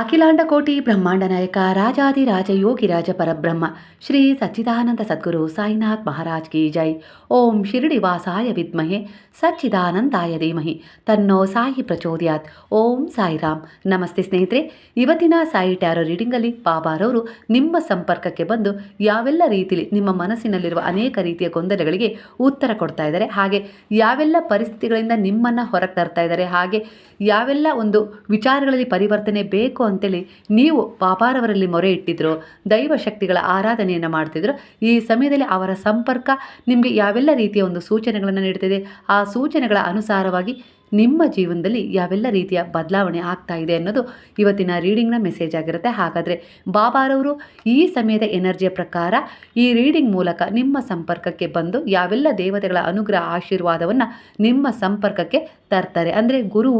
ಅಖಿಲಾಂಡ ಕೋಟಿ ಬ್ರಹ್ಮಾಂಡ ನಾಯಕ ರಾಜಾದಿರಾಜ ಯೋಗಿರಾಜ ಪರಬ್ರಹ್ಮ, ಶ್ರೀ ಸಚ್ಚಿದಾನಂದ ಸದ್ಗುರು ಸಾಯಿನಾಥ್ ಮಹಾರಾಜ್ ಕಿ ಜೈ. ಓಂ ಶಿರಡಿ ವಾಸಾಯ ವಿದ್ಮಹೆ, ಸಚ್ಚಿದಾನಂದಾಯ ಧೀಮಹಿ. ತನ್ನೋ ಸಾಯಿ ಪ್ರಚೋದಯಾತ್. ಓಂ ಸಾಯಿರಾಮ್. ನಮಸ್ತೆ ಸ್ನೇಹಿತರೆ, ಇವತ್ತಿನ ಸಾಯಿ ಟ್ಯಾರೋ ರೀಡಿಂಗಲ್ಲಿ ಬಾಬಾರವರು ನಿಮ್ಮ ಸಂಪರ್ಕಕ್ಕೆ ಬಂದು ಯಾವೆಲ್ಲ ರೀತಿಯಲ್ಲಿ ನಿಮ್ಮ ಮನಸ್ಸಿನಲ್ಲಿರುವ ಅನೇಕ ರೀತಿಯ ಗೊಂದಲಗಳಿಗೆ ಉತ್ತರ ಕೊಡ್ತಾ ಇದ್ದಾರೆ, ಹಾಗೆ ಯಾವೆಲ್ಲ ಪರಿಸ್ಥಿತಿಗಳಿಂದ ನಿಮ್ಮನ್ನು ಹೊರಗೆ ತರ್ತಾ ಇದ್ದಾರೆ, ಹಾಗೆ ಯಾವೆಲ್ಲ ಒಂದು ವಿಚಾರಗಳಲ್ಲಿ ಪರಿವರ್ತನೆ ಬೇಕು ಅಂತೇಳಿ ನೀವು ಬಾಬಾರವರಲ್ಲಿ ಮೊರೆ ಇಟ್ಟಿದ್ರು, ದೈವ ಶಕ್ತಿಗಳ ಆರಾಧನೆಯನ್ನು ಮಾಡ್ತಿದ್ರು, ಈ ಸಮಯದಲ್ಲಿ ಅವರ ಸಂಪರ್ಕ ನಿಮಗೆ ಯಾವೆಲ್ಲ ರೀತಿಯ ಒಂದು ಸೂಚನೆಗಳನ್ನು ನೀಡ್ತಿದೆ, ಆ ಸೂಚನೆಗಳ ಅನುಸಾರವಾಗಿ ನಿಮ್ಮ ಜೀವನದಲ್ಲಿ ಯಾವೆಲ್ಲ ರೀತಿಯ ಬದಲಾವಣೆ ಆಗ್ತಾ ಇದೆ ಅನ್ನೋದು ಇವತ್ತಿನ ರೀಡಿಂಗ್ನ ಮೆಸೇಜ್ ಆಗಿರುತ್ತೆ. ಹಾಗಾದರೆ ಬಾಬಾರವರು ಈ ಸಮಯದ ಎನರ್ಜಿಯ ಪ್ರಕಾರ ಈ ರೀಡಿಂಗ್ ಮೂಲಕ ನಿಮ್ಮ ಸಂಪರ್ಕಕ್ಕೆ ಬಂದು ಯಾವೆಲ್ಲ ದೇವತೆಗಳ ಅನುಗ್ರಹ ಆಶೀರ್ವಾದವನ್ನು ನಿಮ್ಮ ಸಂಪರ್ಕಕ್ಕೆ ತರ್ತಾರೆ ಅಂದರೆ ಗುರು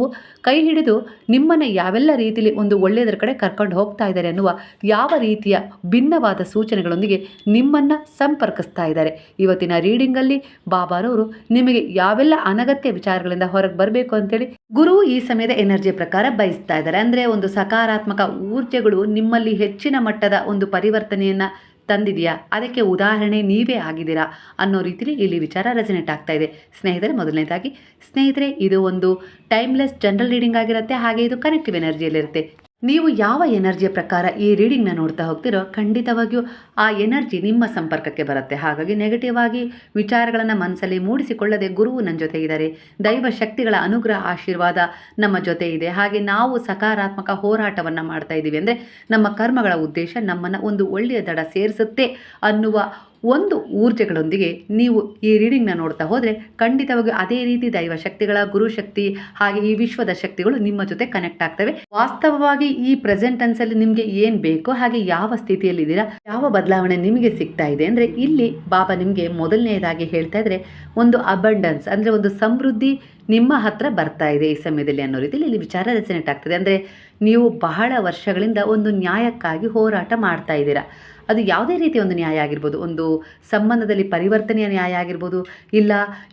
ಕೈ ಹಿಡಿದು ನಿಮ್ಮನ್ನು ಯಾವೆಲ್ಲ ರೀತಿಯಲ್ಲಿ ಒಂದು ಒಳ್ಳೆಯದರ ಕಡೆ ಕರ್ಕೊಂಡು ಹೋಗ್ತಾ ಇದ್ದಾರೆ ಅನ್ನುವ ಯಾವ ರೀತಿಯ ಭಿನ್ನವಾದ ಸೂಚನೆಗಳೊಂದಿಗೆ ನಿಮ್ಮನ್ನು ಸಂಪರ್ಕಿಸ್ತಾ ಇದ್ದಾರೆ. ಇವತ್ತಿನ ರೀಡಿಂಗಲ್ಲಿ ಬಾಬಾರವರು ನಿಮಗೆ ಯಾವೆಲ್ಲ ಅನಗತ್ಯ ವಿಚಾರಗಳಿಂದ ಹೊರಗೆ ಬರಬೇಕು ಅಂತೇಳಿ ಗುರು ಈ ಸಮಯದ ಎನರ್ಜಿ ಪ್ರಕಾರ ಬಯಸ್ತಾ ಇದ್ದಾರೆ. ಅಂದರೆ ಒಂದು ಸಕಾರಾತ್ಮಕ ಊರ್ಜೆಗಳು ನಿಮ್ಮಲ್ಲಿ ಹೆಚ್ಚಿನ ಮಟ್ಟದ ಒಂದು ಪರಿವರ್ತನೆಯನ್ನು ತಂದಿದೆಯಾ? ಅದಕ್ಕೆ ಉದಾಹರಣೆ ನೀವೇ ಆಗಿದ್ದೀರಾ? ಅನ್ನೋ ರೀತಿಯಲ್ಲಿ ಇಲ್ಲಿ ವಿಚಾರ ರೆಸನೇಟ್ ಆಗ್ತಾ ಇದೆ. ಸ್ನೇಹಿತರೆ, ಮೊದಲನೇದಾಗಿ, ಸ್ನೇಹಿತರೆ, ಇದು ಒಂದು ಟೈಮ್ಲೆಸ್ ಜನರಲ್ ರೀಡಿಂಗ್ ಆಗಿರುತ್ತೆ, ಹಾಗೆ ಇದು ಕನೆಕ್ಟಿವ್ ಎನರ್ಜಿಯಲ್ಲಿರುತ್ತೆ ನೀವು ಯಾವ ಎನರ್ಜಿಯ ಪ್ರಕಾರ ಈ ರೀಡಿಂಗ್ನ ನೋಡ್ತಾ ಹೋಗ್ತಿರೋ ಖಂಡಿತವಾಗಿಯೂ ಆ ಎನರ್ಜಿ ನಿಮ್ಮ ಸಂಪರ್ಕಕ್ಕೆ ಬರುತ್ತೆ. ಹಾಗಾಗಿ ನೆಗೆಟಿವ್ ಆಗಿ ವಿಚಾರಗಳನ್ನು ಮನಸ್ಸಲ್ಲಿ ಮೂಡಿಸಿಕೊಳ್ಳದೆ ಗುರುವು ನನ್ನ ಜೊತೆ ಇದ್ದಾರೆ. ದೈವ ಶಕ್ತಿಗಳ ಅನುಗ್ರಹ ಆಶೀರ್ವಾದ ನಮ್ಮ ಜೊತೆ ಇದೆ. ಹಾಗೆ ನಾವು ಸಕಾರಾತ್ಮಕ ಹೋರಾಟವನ್ನು ಮಾಡ್ತಾ ಇದ್ದೀವಿ ಅಂದರೆ ನಮ್ಮ ಕರ್ಮಗಳ ಉದ್ದೇಶ ನಮ್ಮನ್ನು ಒಂದು ಒಳ್ಳೆಯ ದಡ ಸೇರಿಸುತ್ತೆ ಅನ್ನುವ ಒಂದು ಊರ್ಜೆಗಳೊಂದಿಗೆ ನೀವು ಈ ರೀಡಿಂಗ್ನ ನೋಡ್ತಾ ಹೋದರೆ ಖಂಡಿತವಾಗಿ ಅದೇ ರೀತಿ ದೈವ ಶಕ್ತಿಗಳ, ಗುರು ಶಕ್ತಿ, ಹಾಗೆ ಈ ವಿಶ್ವದ ಶಕ್ತಿಗಳು ನಿಮ್ಮ ಜೊತೆ ಕನೆಕ್ಟ್ ಆಗ್ತವೆ. ವಾಸ್ತವವಾಗಿ ಈ ಪ್ರೆಸೆಂಟ್ ಟೆನ್ಸಲ್ಲಿ ನಿಮಗೆ ಏನು ಬೇಕೋ ಹಾಗೆ ಯಾವ ಸ್ಥಿತಿಯಲ್ಲಿದ್ದೀರಾ ಯಾವ ಬದಲಾವಣೆ ನಿಮಗೆ ಸಿಗ್ತಾ ಇದೆ ಅಂದರೆ ಇಲ್ಲಿ ಬಾಬಾ ನಿಮಗೆ ಮೊದಲನೆಯದಾಗಿ ಹೇಳ್ತಾ ಇದ್ರೆ ಒಂದು ಅಬಂಡನ್ಸ್ ಅಂದರೆ ಒಂದು ಸಮೃದ್ಧಿ ನಿಮ್ಮ ಹತ್ರ ಬರ್ತಾ ಇದೆ ಈ ಸಮಯದಲ್ಲಿ ಅನ್ನೋ ರೀತಿಯಲ್ಲಿ ಇಲ್ಲಿ ವಿಚಾರ ರೆಸನೇಟ್ ಆಗ್ತದೆ. ಅಂದರೆ ನೀವು ಬಹಳ ವರ್ಷಗಳಿಂದ ಒಂದು ನ್ಯಾಯಕ್ಕಾಗಿ ಹೋರಾಟ ಮಾಡ್ತಾ ಇದ್ದೀರಾ. ಅದು ಯಾವುದೇ ರೀತಿಯ ಒಂದು ನ್ಯಾಯ ಆಗಿರ್ಬೋದು, ಒಂದು ಸಂಬಂಧದಲ್ಲಿ ಪರಿವರ್ತನೆಯ ನ್ಯಾಯ ಆಗಿರ್ಬೋದು, ಇಲ್ಲ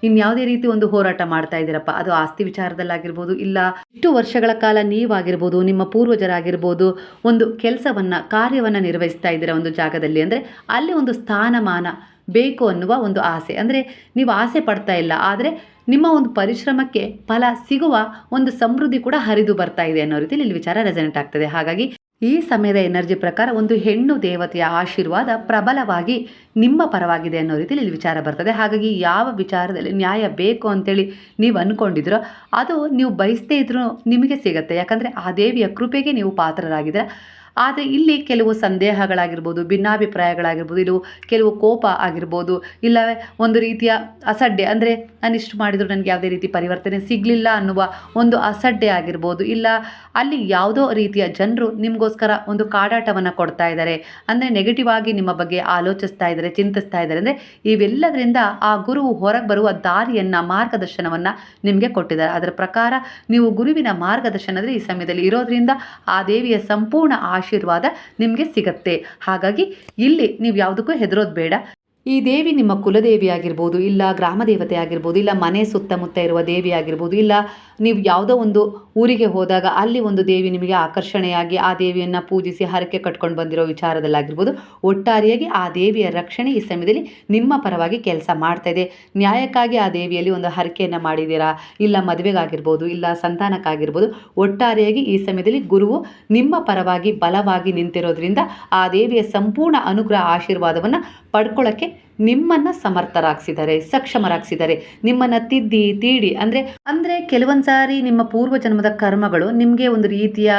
ಇನ್ಯಾವುದೇ ರೀತಿ ಒಂದು ಹೋರಾಟ ಮಾಡ್ತಾ ಇದ್ದೀರಪ್ಪ, ಅದು ಆಸ್ತಿ ವಿಚಾರದಲ್ಲಾಗಿರ್ಬೋದು, ಇಲ್ಲ ಇಷ್ಟು ವರ್ಷಗಳ ಕಾಲ ನೀವಾಗಿರ್ಬೋದು, ನಿಮ್ಮ ಪೂರ್ವಜರಾಗಿರ್ಬೋದು, ಒಂದು ಕೆಲಸವನ್ನು, ಕಾರ್ಯವನ್ನು ನಿರ್ವಹಿಸ್ತಾ ಇದ್ದೀರ ಒಂದು ಜಾಗದಲ್ಲಿ, ಅಂದರೆ ಅಲ್ಲಿ ಒಂದು ಸ್ಥಾನಮಾನ ಬೇಕು ಅನ್ನುವ ಒಂದು ಆಸೆ. ಅಂದರೆ ನೀವು ಆಸೆ ಪಡ್ತಾ ಇಲ್ಲ, ಆದರೆ ನಿಮ್ಮ ಒಂದು ಪರಿಶ್ರಮಕ್ಕೆ ಫಲ ಸಿಗುವ ಒಂದು ಸಮೃದ್ಧಿ ಕೂಡ ಹರಿದು ಬರ್ತಾ ಇದೆ ಅನ್ನೋ ರೀತಿಯಲ್ಲಿ ಇಲ್ಲಿ ವಿಚಾರ ರೆಸನೆಂಟ್ ಆಗ್ತದೆ. ಹಾಗಾಗಿ ಈ ಸಮಯದ ಎನರ್ಜಿ ಪ್ರಕಾರ ಒಂದು ಹೆಣ್ಣು ದೇವತೆಯ ಆಶೀರ್ವಾದ ಪ್ರಬಲವಾಗಿ ನಿಮ್ಮ ಪರವಾಗಿದೆ ಅನ್ನೋ ರೀತಿಯಲ್ಲಿ ಇಲ್ಲಿ ವಿಚಾರ ಬರ್ತದೆ. ಹಾಗಾಗಿ ಯಾವ ವಿಚಾರದಲ್ಲಿ ನ್ಯಾಯ ಬೇಕು ಅಂತೇಳಿ ನೀವು ಅಂದ್ಕೊಂಡಿದ್ರೋ ಅದು ನೀವು ಬಯಸದೇ ಇದ್ರೂ ನಿಮಗೆ ಸಿಗುತ್ತೆ. ಯಾಕಂದರೆ ಆ ದೇವಿಯ ಕೃಪೆಗೆ ನೀವು ಪಾತ್ರರಾಗಿದ್ದೀರ. ಆದರೆ ಇಲ್ಲಿ ಕೆಲವು ಸಂದೇಹಗಳಾಗಿರ್ಬೋದು, ಭಿನ್ನಾಭಿಪ್ರಾಯಗಳಾಗಿರ್ಬೋದು ಇದು ಕೆಲವು ಕೋಪ ಆಗಿರ್ಬೋದು ಇಲ್ಲ ಒಂದು ರೀತಿಯ ಅಸಡ್ಡೆ. ಅಂದರೆ ನಾನು ಇಷ್ಟು ಮಾಡಿದರೂ ನನಗೆ ಯಾವುದೇ ರೀತಿ ಪರಿವರ್ತನೆ ಸಿಗಲಿಲ್ಲ ಅನ್ನುವ ಒಂದು ಅಸಡ್ಡೆ ಆಗಿರ್ಬೋದು, ಇಲ್ಲ ಅಲ್ಲಿ ಯಾವುದೋ ರೀತಿಯ ಜನರು ನಿಮಗೋಸ್ಕರ ಒಂದು ಕಾಡಾಟವನ್ನು ಕೊಡ್ತಾ ಇದ್ದಾರೆ. ಅಂದರೆ ನೆಗೆಟಿವ್ ಆಗಿ ನಿಮ್ಮ ಬಗ್ಗೆ ಆಲೋಚಿಸ್ತಾ ಇದ್ದಾರೆ, ಚಿಂತಿಸ್ತಾ ಇದ್ದಾರೆ. ಅಂದರೆ ಇವೆಲ್ಲದರಿಂದ ಆ ಗುರುವು ಹೊರಗೆ ಬರುವ ದಾರಿಯನ್ನು, ಮಾರ್ಗದರ್ಶನವನ್ನು ನಿಮಗೆ ಕೊಟ್ಟಿದ್ದಾರೆ. ಅದರ ಪ್ರಕಾರ ನೀವು ಗುರುವಿನ ಮಾರ್ಗದರ್ಶನದಲ್ಲಿ ಈ ಸಮಯದಲ್ಲಿ ಇರೋದ್ರಿಂದ ಆ ದೇವಿಯ ಸಂಪೂರ್ಣ ಆಶೀರ್ವಾದ ನಿಮಗೆ ಸಿಗತ್ತೆ. ಹಾಗಾಗಿ ಇಲ್ಲಿ ನೀವು ಯಾವುದಕ್ಕೂ ಹೆದರೋದು ಬೇಡ. ಈ ದೇವಿ ನಿಮ್ಮ ಕುಲದೇವಿ ಆಗಿರ್ಬೋದು ಇಲ್ಲ ಗ್ರಾಮ ದೇವತೆ ಆಗಿರ್ಬೋದು, ಇಲ್ಲ ಮನೆ ಸುತ್ತಮುತ್ತ ಇರುವ ದೇವಿ ಆಗಿರ್ಬೋದು ಇಲ್ಲ ನೀವು ಯಾವುದೋ ಒಂದು ಊರಿಗೆ ಹೋದಾಗ ಅಲ್ಲಿ ಒಂದು ದೇವಿ ನಿಮಗೆ ಆಕರ್ಷಣೆಯಾಗಿ ಆ ದೇವಿಯನ್ನು ಪೂಜಿಸಿ ಹರಕೆ ಕಟ್ಕೊಂಡು ಬಂದಿರೋ ವಿಚಾರದಲ್ಲಾಗಿರ್ಬೋದು, ಒಟ್ಟಾರೆಯಾಗಿ ಆ ದೇವಿಯ ರಕ್ಷಣೆ ಈ ಸಮಯದಲ್ಲಿ ನಿಮ್ಮ ಪರವಾಗಿ ಕೆಲಸ ಮಾಡ್ತಾ ಇದೆ. ನ್ಯಾಯಕ್ಕಾಗಿ ಆ ದೇವಿಯಲ್ಲಿ ಒಂದು ಹರಕೆಯನ್ನು ಮಾಡಿದ್ದೀರಾ? ಇಲ್ಲ ಮದುವೆಗಾಗಿರ್ಬೋದು, ಇಲ್ಲ ಸಂತಾನಕ್ಕಾಗಿರ್ಬೋದು, ಒಟ್ಟಾರೆಯಾಗಿ ಈ ಸಮಯದಲ್ಲಿ ಗುರುವು ನಿಮ್ಮ ಪರವಾಗಿ ಬಲವಾಗಿ ನಿಂತಿರೋದ್ರಿಂದ ಆ ದೇವಿಯ ಸಂಪೂರ್ಣ ಅನುಗ್ರಹ ಆಶೀರ್ವಾದವನ್ನು ಪಡ್ಕೊಳ್ಳೋಕ್ಕೆ ನಿಮ್ಮನ್ನು ಸಮರ್ಥರಾಗಿಸಿದ್ದಾರೆ, ಸಕ್ಷಮರಾಗಿಸಿದ್ದಾರೆ. ನಿಮ್ಮನ್ನು ತಿದ್ದಿ, ತೀಡಿ, ಅಂದರೆ ಅಂದರೆ ಕೆಲವೊಂದು ಸಾರಿ ನಿಮ್ಮ ಪೂರ್ವ ಜನ್ಮದ ಕರ್ಮಗಳು ನಿಮಗೆ ಒಂದು ರೀತಿಯ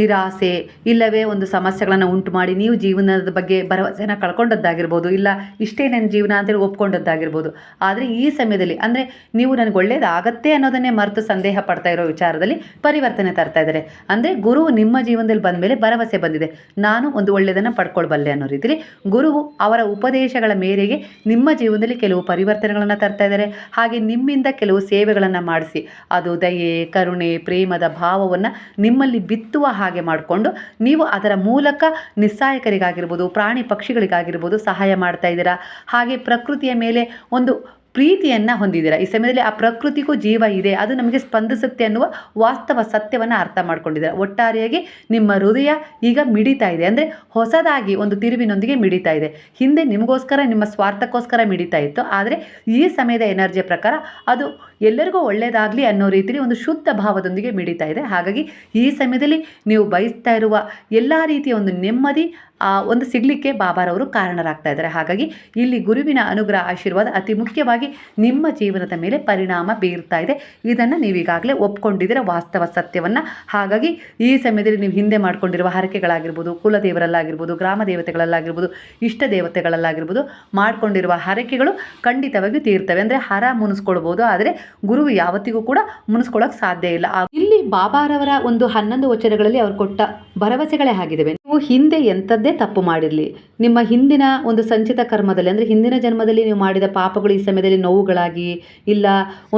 ನಿರಾಸೆ, ಇಲ್ಲವೇ ಒಂದು ಸಮಸ್ಯೆಗಳನ್ನು ಉಂಟು ಮಾಡಿ ನೀವು ಜೀವನದ ಬಗ್ಗೆ ಭರವಸೆನ ಕಳ್ಕೊಂಡದ್ದಾಗಿರ್ಬೋದು, ಇಲ್ಲ ಇಷ್ಟೇ ನನ್ನ ಜೀವನ ಅಂತೇಳಿ ಒಪ್ಕೊಂಡದ್ದಾಗಿರ್ಬೋದು. ಆದರೆ ಈ ಸಮಯದಲ್ಲಿ, ಅಂದರೆ ನೀವು ನನಗೆ ಒಳ್ಳೇದಾಗತ್ತೆ ಅನ್ನೋದನ್ನೇ ಮರೆತು ಸಂದೇಹ ಪಡ್ತಾ ಇರೋ ವಿಚಾರದಲ್ಲಿ ಪರಿವರ್ತನೆ ತರ್ತಾ ಇದ್ದಾರೆ. ಅಂದರೆ ಗುರು ನಿಮ್ಮ ಜೀವನದಲ್ಲಿ ಬಂದ ಮೇಲೆ ಭರವಸೆ ಬಂದಿದೆ. ನಾನು ಒಂದು ಒಳ್ಳೆಯದನ್ನು ಪಡ್ಕೊಳ್ಬಲ್ಲೆ ಅನ್ನೋ ರೀತಿಯಲ್ಲಿ ಗುರುವು ಅವರ ಉಪದೇಶಗಳ ಮೇರೆಗೆ ನಿಮ್ಮ ಜೀವನದಲ್ಲಿ ಕೆಲವು ಪರಿವರ್ತನೆಗಳನ್ನು ತರ್ತಾ ಇದ್ದಾರೆ. ಹಾಗೆ ನಿಮ್ಮಿಂದ ಕೆಲವು ಸೇವೆಗಳನ್ನು ಮಾಡಿಸಿ. ಅದು ದಯೆ, ಕರುಣೆ, ಪ್ರೇಮದ ಭಾವವನ್ನು ನಿಮ್ಮಲ್ಲಿ ಬಿತ್ತುವ ಹಾಗೆ ಮಾಡಿಕೊಂಡು ನೀವು ಅದರ ಮೂಲಕ ನಿಸ್ಸಾಯಕರಿಗಾಗಿರ್ಬೋದು, ಪ್ರಾಣಿ ಪಕ್ಷಿಗಳಿಗಾಗಿರ್ಬೋದು ಸಹಾಯ ಮಾಡ್ತಾ ಇದ್ದೀರಾ. ಹಾಗೆ ಪ್ರಕೃತಿಯ ಮೇಲೆ ಒಂದು ಪ್ರೀತಿಯನ್ನು ಹೊಂದಿದ್ದೀರಾ? ಈ ಸಮಯದಲ್ಲಿ ಆ ಪ್ರಕೃತಿಗೂ ಜೀವ ಇದೆ, ಅದು ನಮಗೆ ಸ್ಪಂದಿಸುತ್ತೆ ಅನ್ನುವ ವಾಸ್ತವ ಸತ್ಯವನ್ನು ಅರ್ಥ ಮಾಡ್ಕೊಂಡಿದ್ದೀರಾ? ಒಟ್ಟಾರೆಯಾಗಿ ನಿಮ್ಮ ಹೃದಯ ಈಗ ಮಿಡಿತಾ ಇದೆ. ಅಂದರೆ ಹೊಸದಾಗಿ ಒಂದು ತಿರುವಿನೊಂದಿಗೆ ಮಿಡಿತಾ ಇದೆ. ಹಿಂದೆ ನಿಮಗೋಸ್ಕರ, ನಿಮ್ಮ ಸ್ವಾರ್ಥಕ್ಕೋಸ್ಕರ ಮಿಡಿತಾ ಇತ್ತು. ಆದರೆ ಈ ಸಮಯದ ಎನರ್ಜಿಯ ಪ್ರಕಾರ ಅದು ಎಲ್ಲರಿಗೂ ಒಳ್ಳೆಯದಾಗಲಿ ಅನ್ನೋ ರೀತಿಯಲ್ಲಿ ಒಂದು ಶುದ್ಧ ಭಾವದೊಂದಿಗೆ ಮಿಡಿತಾ ಇದೆ. ಹಾಗಾಗಿ ಈ ಸಮಯದಲ್ಲಿ ನೀವು ಬಯಸ್ತಾ ಇರುವ ಎಲ್ಲ ರೀತಿಯ ಒಂದು ನೆಮ್ಮದಿ, ಆ, ಒಂದು ಸಿಗಲಿಕ್ಕೆ ಬಾಬಾರವರು ಕಾರಣರಾಗ್ತಾ ಇದ್ದಾರೆ. ಹಾಗಾಗಿ ಇಲ್ಲಿ ಗುರುವಿನ ಅನುಗ್ರಹ, ಆಶೀರ್ವಾದ ಅತಿ ಮುಖ್ಯವಾಗಿ ನಿಮ್ಮ ಜೀವನದ ಮೇಲೆ ಪರಿಣಾಮ ಬೀರ್ತಾ ಇದೆ. ಇದನ್ನು ನೀವೀಗಾಗಲೇ ಒಪ್ಕೊಂಡಿದ್ದೀರ, ವಾಸ್ತವ ಸತ್ಯವನ್ನು. ಹಾಗಾಗಿ ಈ ಸಮಯದಲ್ಲಿ ನೀವು ಹಿಂದೆ ಮಾಡಿಕೊಂಡಿರುವ ಹರಕೆಗಳಾಗಿರ್ಬೋದು, ಕುಲದೇವರಲ್ಲಾಗಿರ್ಬೋದು, ಗ್ರಾಮ ದೇವತೆಗಳಲ್ಲಾಗಿರ್ಬೋದು, ಇಷ್ಟ ದೇವತೆಗಳಲ್ಲಾಗಿರ್ಬೋದು, ಮಾಡಿಕೊಂಡಿರುವ ಹರಕೆಗಳು ಖಂಡಿತವಾಗಿಯೂ ತೀರ್ತವೆ. ಅಂದರೆ ಹರ ಮುನಿಸ್ಕೊಳ್ಬೋದು. ಆದರೆ ಗುರು ಯಾವತ್ತಿಗೂ ಕೂಡ ಮುನಿಸ್ಕೊಳ್ಳೋಕೆ ಸಾಧ್ಯ ಇಲ್ಲ. ಇಲ್ಲಿ ಬಾಬಾರವರ ಒಂದು ಹನ್ನೊಂದು ವಚನಗಳಲ್ಲಿ ಅವರು ಕೊಟ್ಟ ಭರವಸೆಗಳೇ ಆಗಿದ್ದಾವೆ. ನೀವು ಹಿಂದೆ ಎಂಥದ್ದೇ ತಪ್ಪು ಮಾಡಿರಲಿ. ನಿಮ್ಮ ಹಿಂದಿನ ಒಂದು ಸಂಚಿತ ಕರ್ಮದಲ್ಲಿ, ಅಂದರೆ ಹಿಂದಿನ ಜನ್ಮದಲ್ಲಿ ನೀವು ಮಾಡಿದ ಪಾಪಗಳು ಈ ಸಮಯದಲ್ಲಿ ನೋವುಗಳಾಗಿ, ಇಲ್ಲ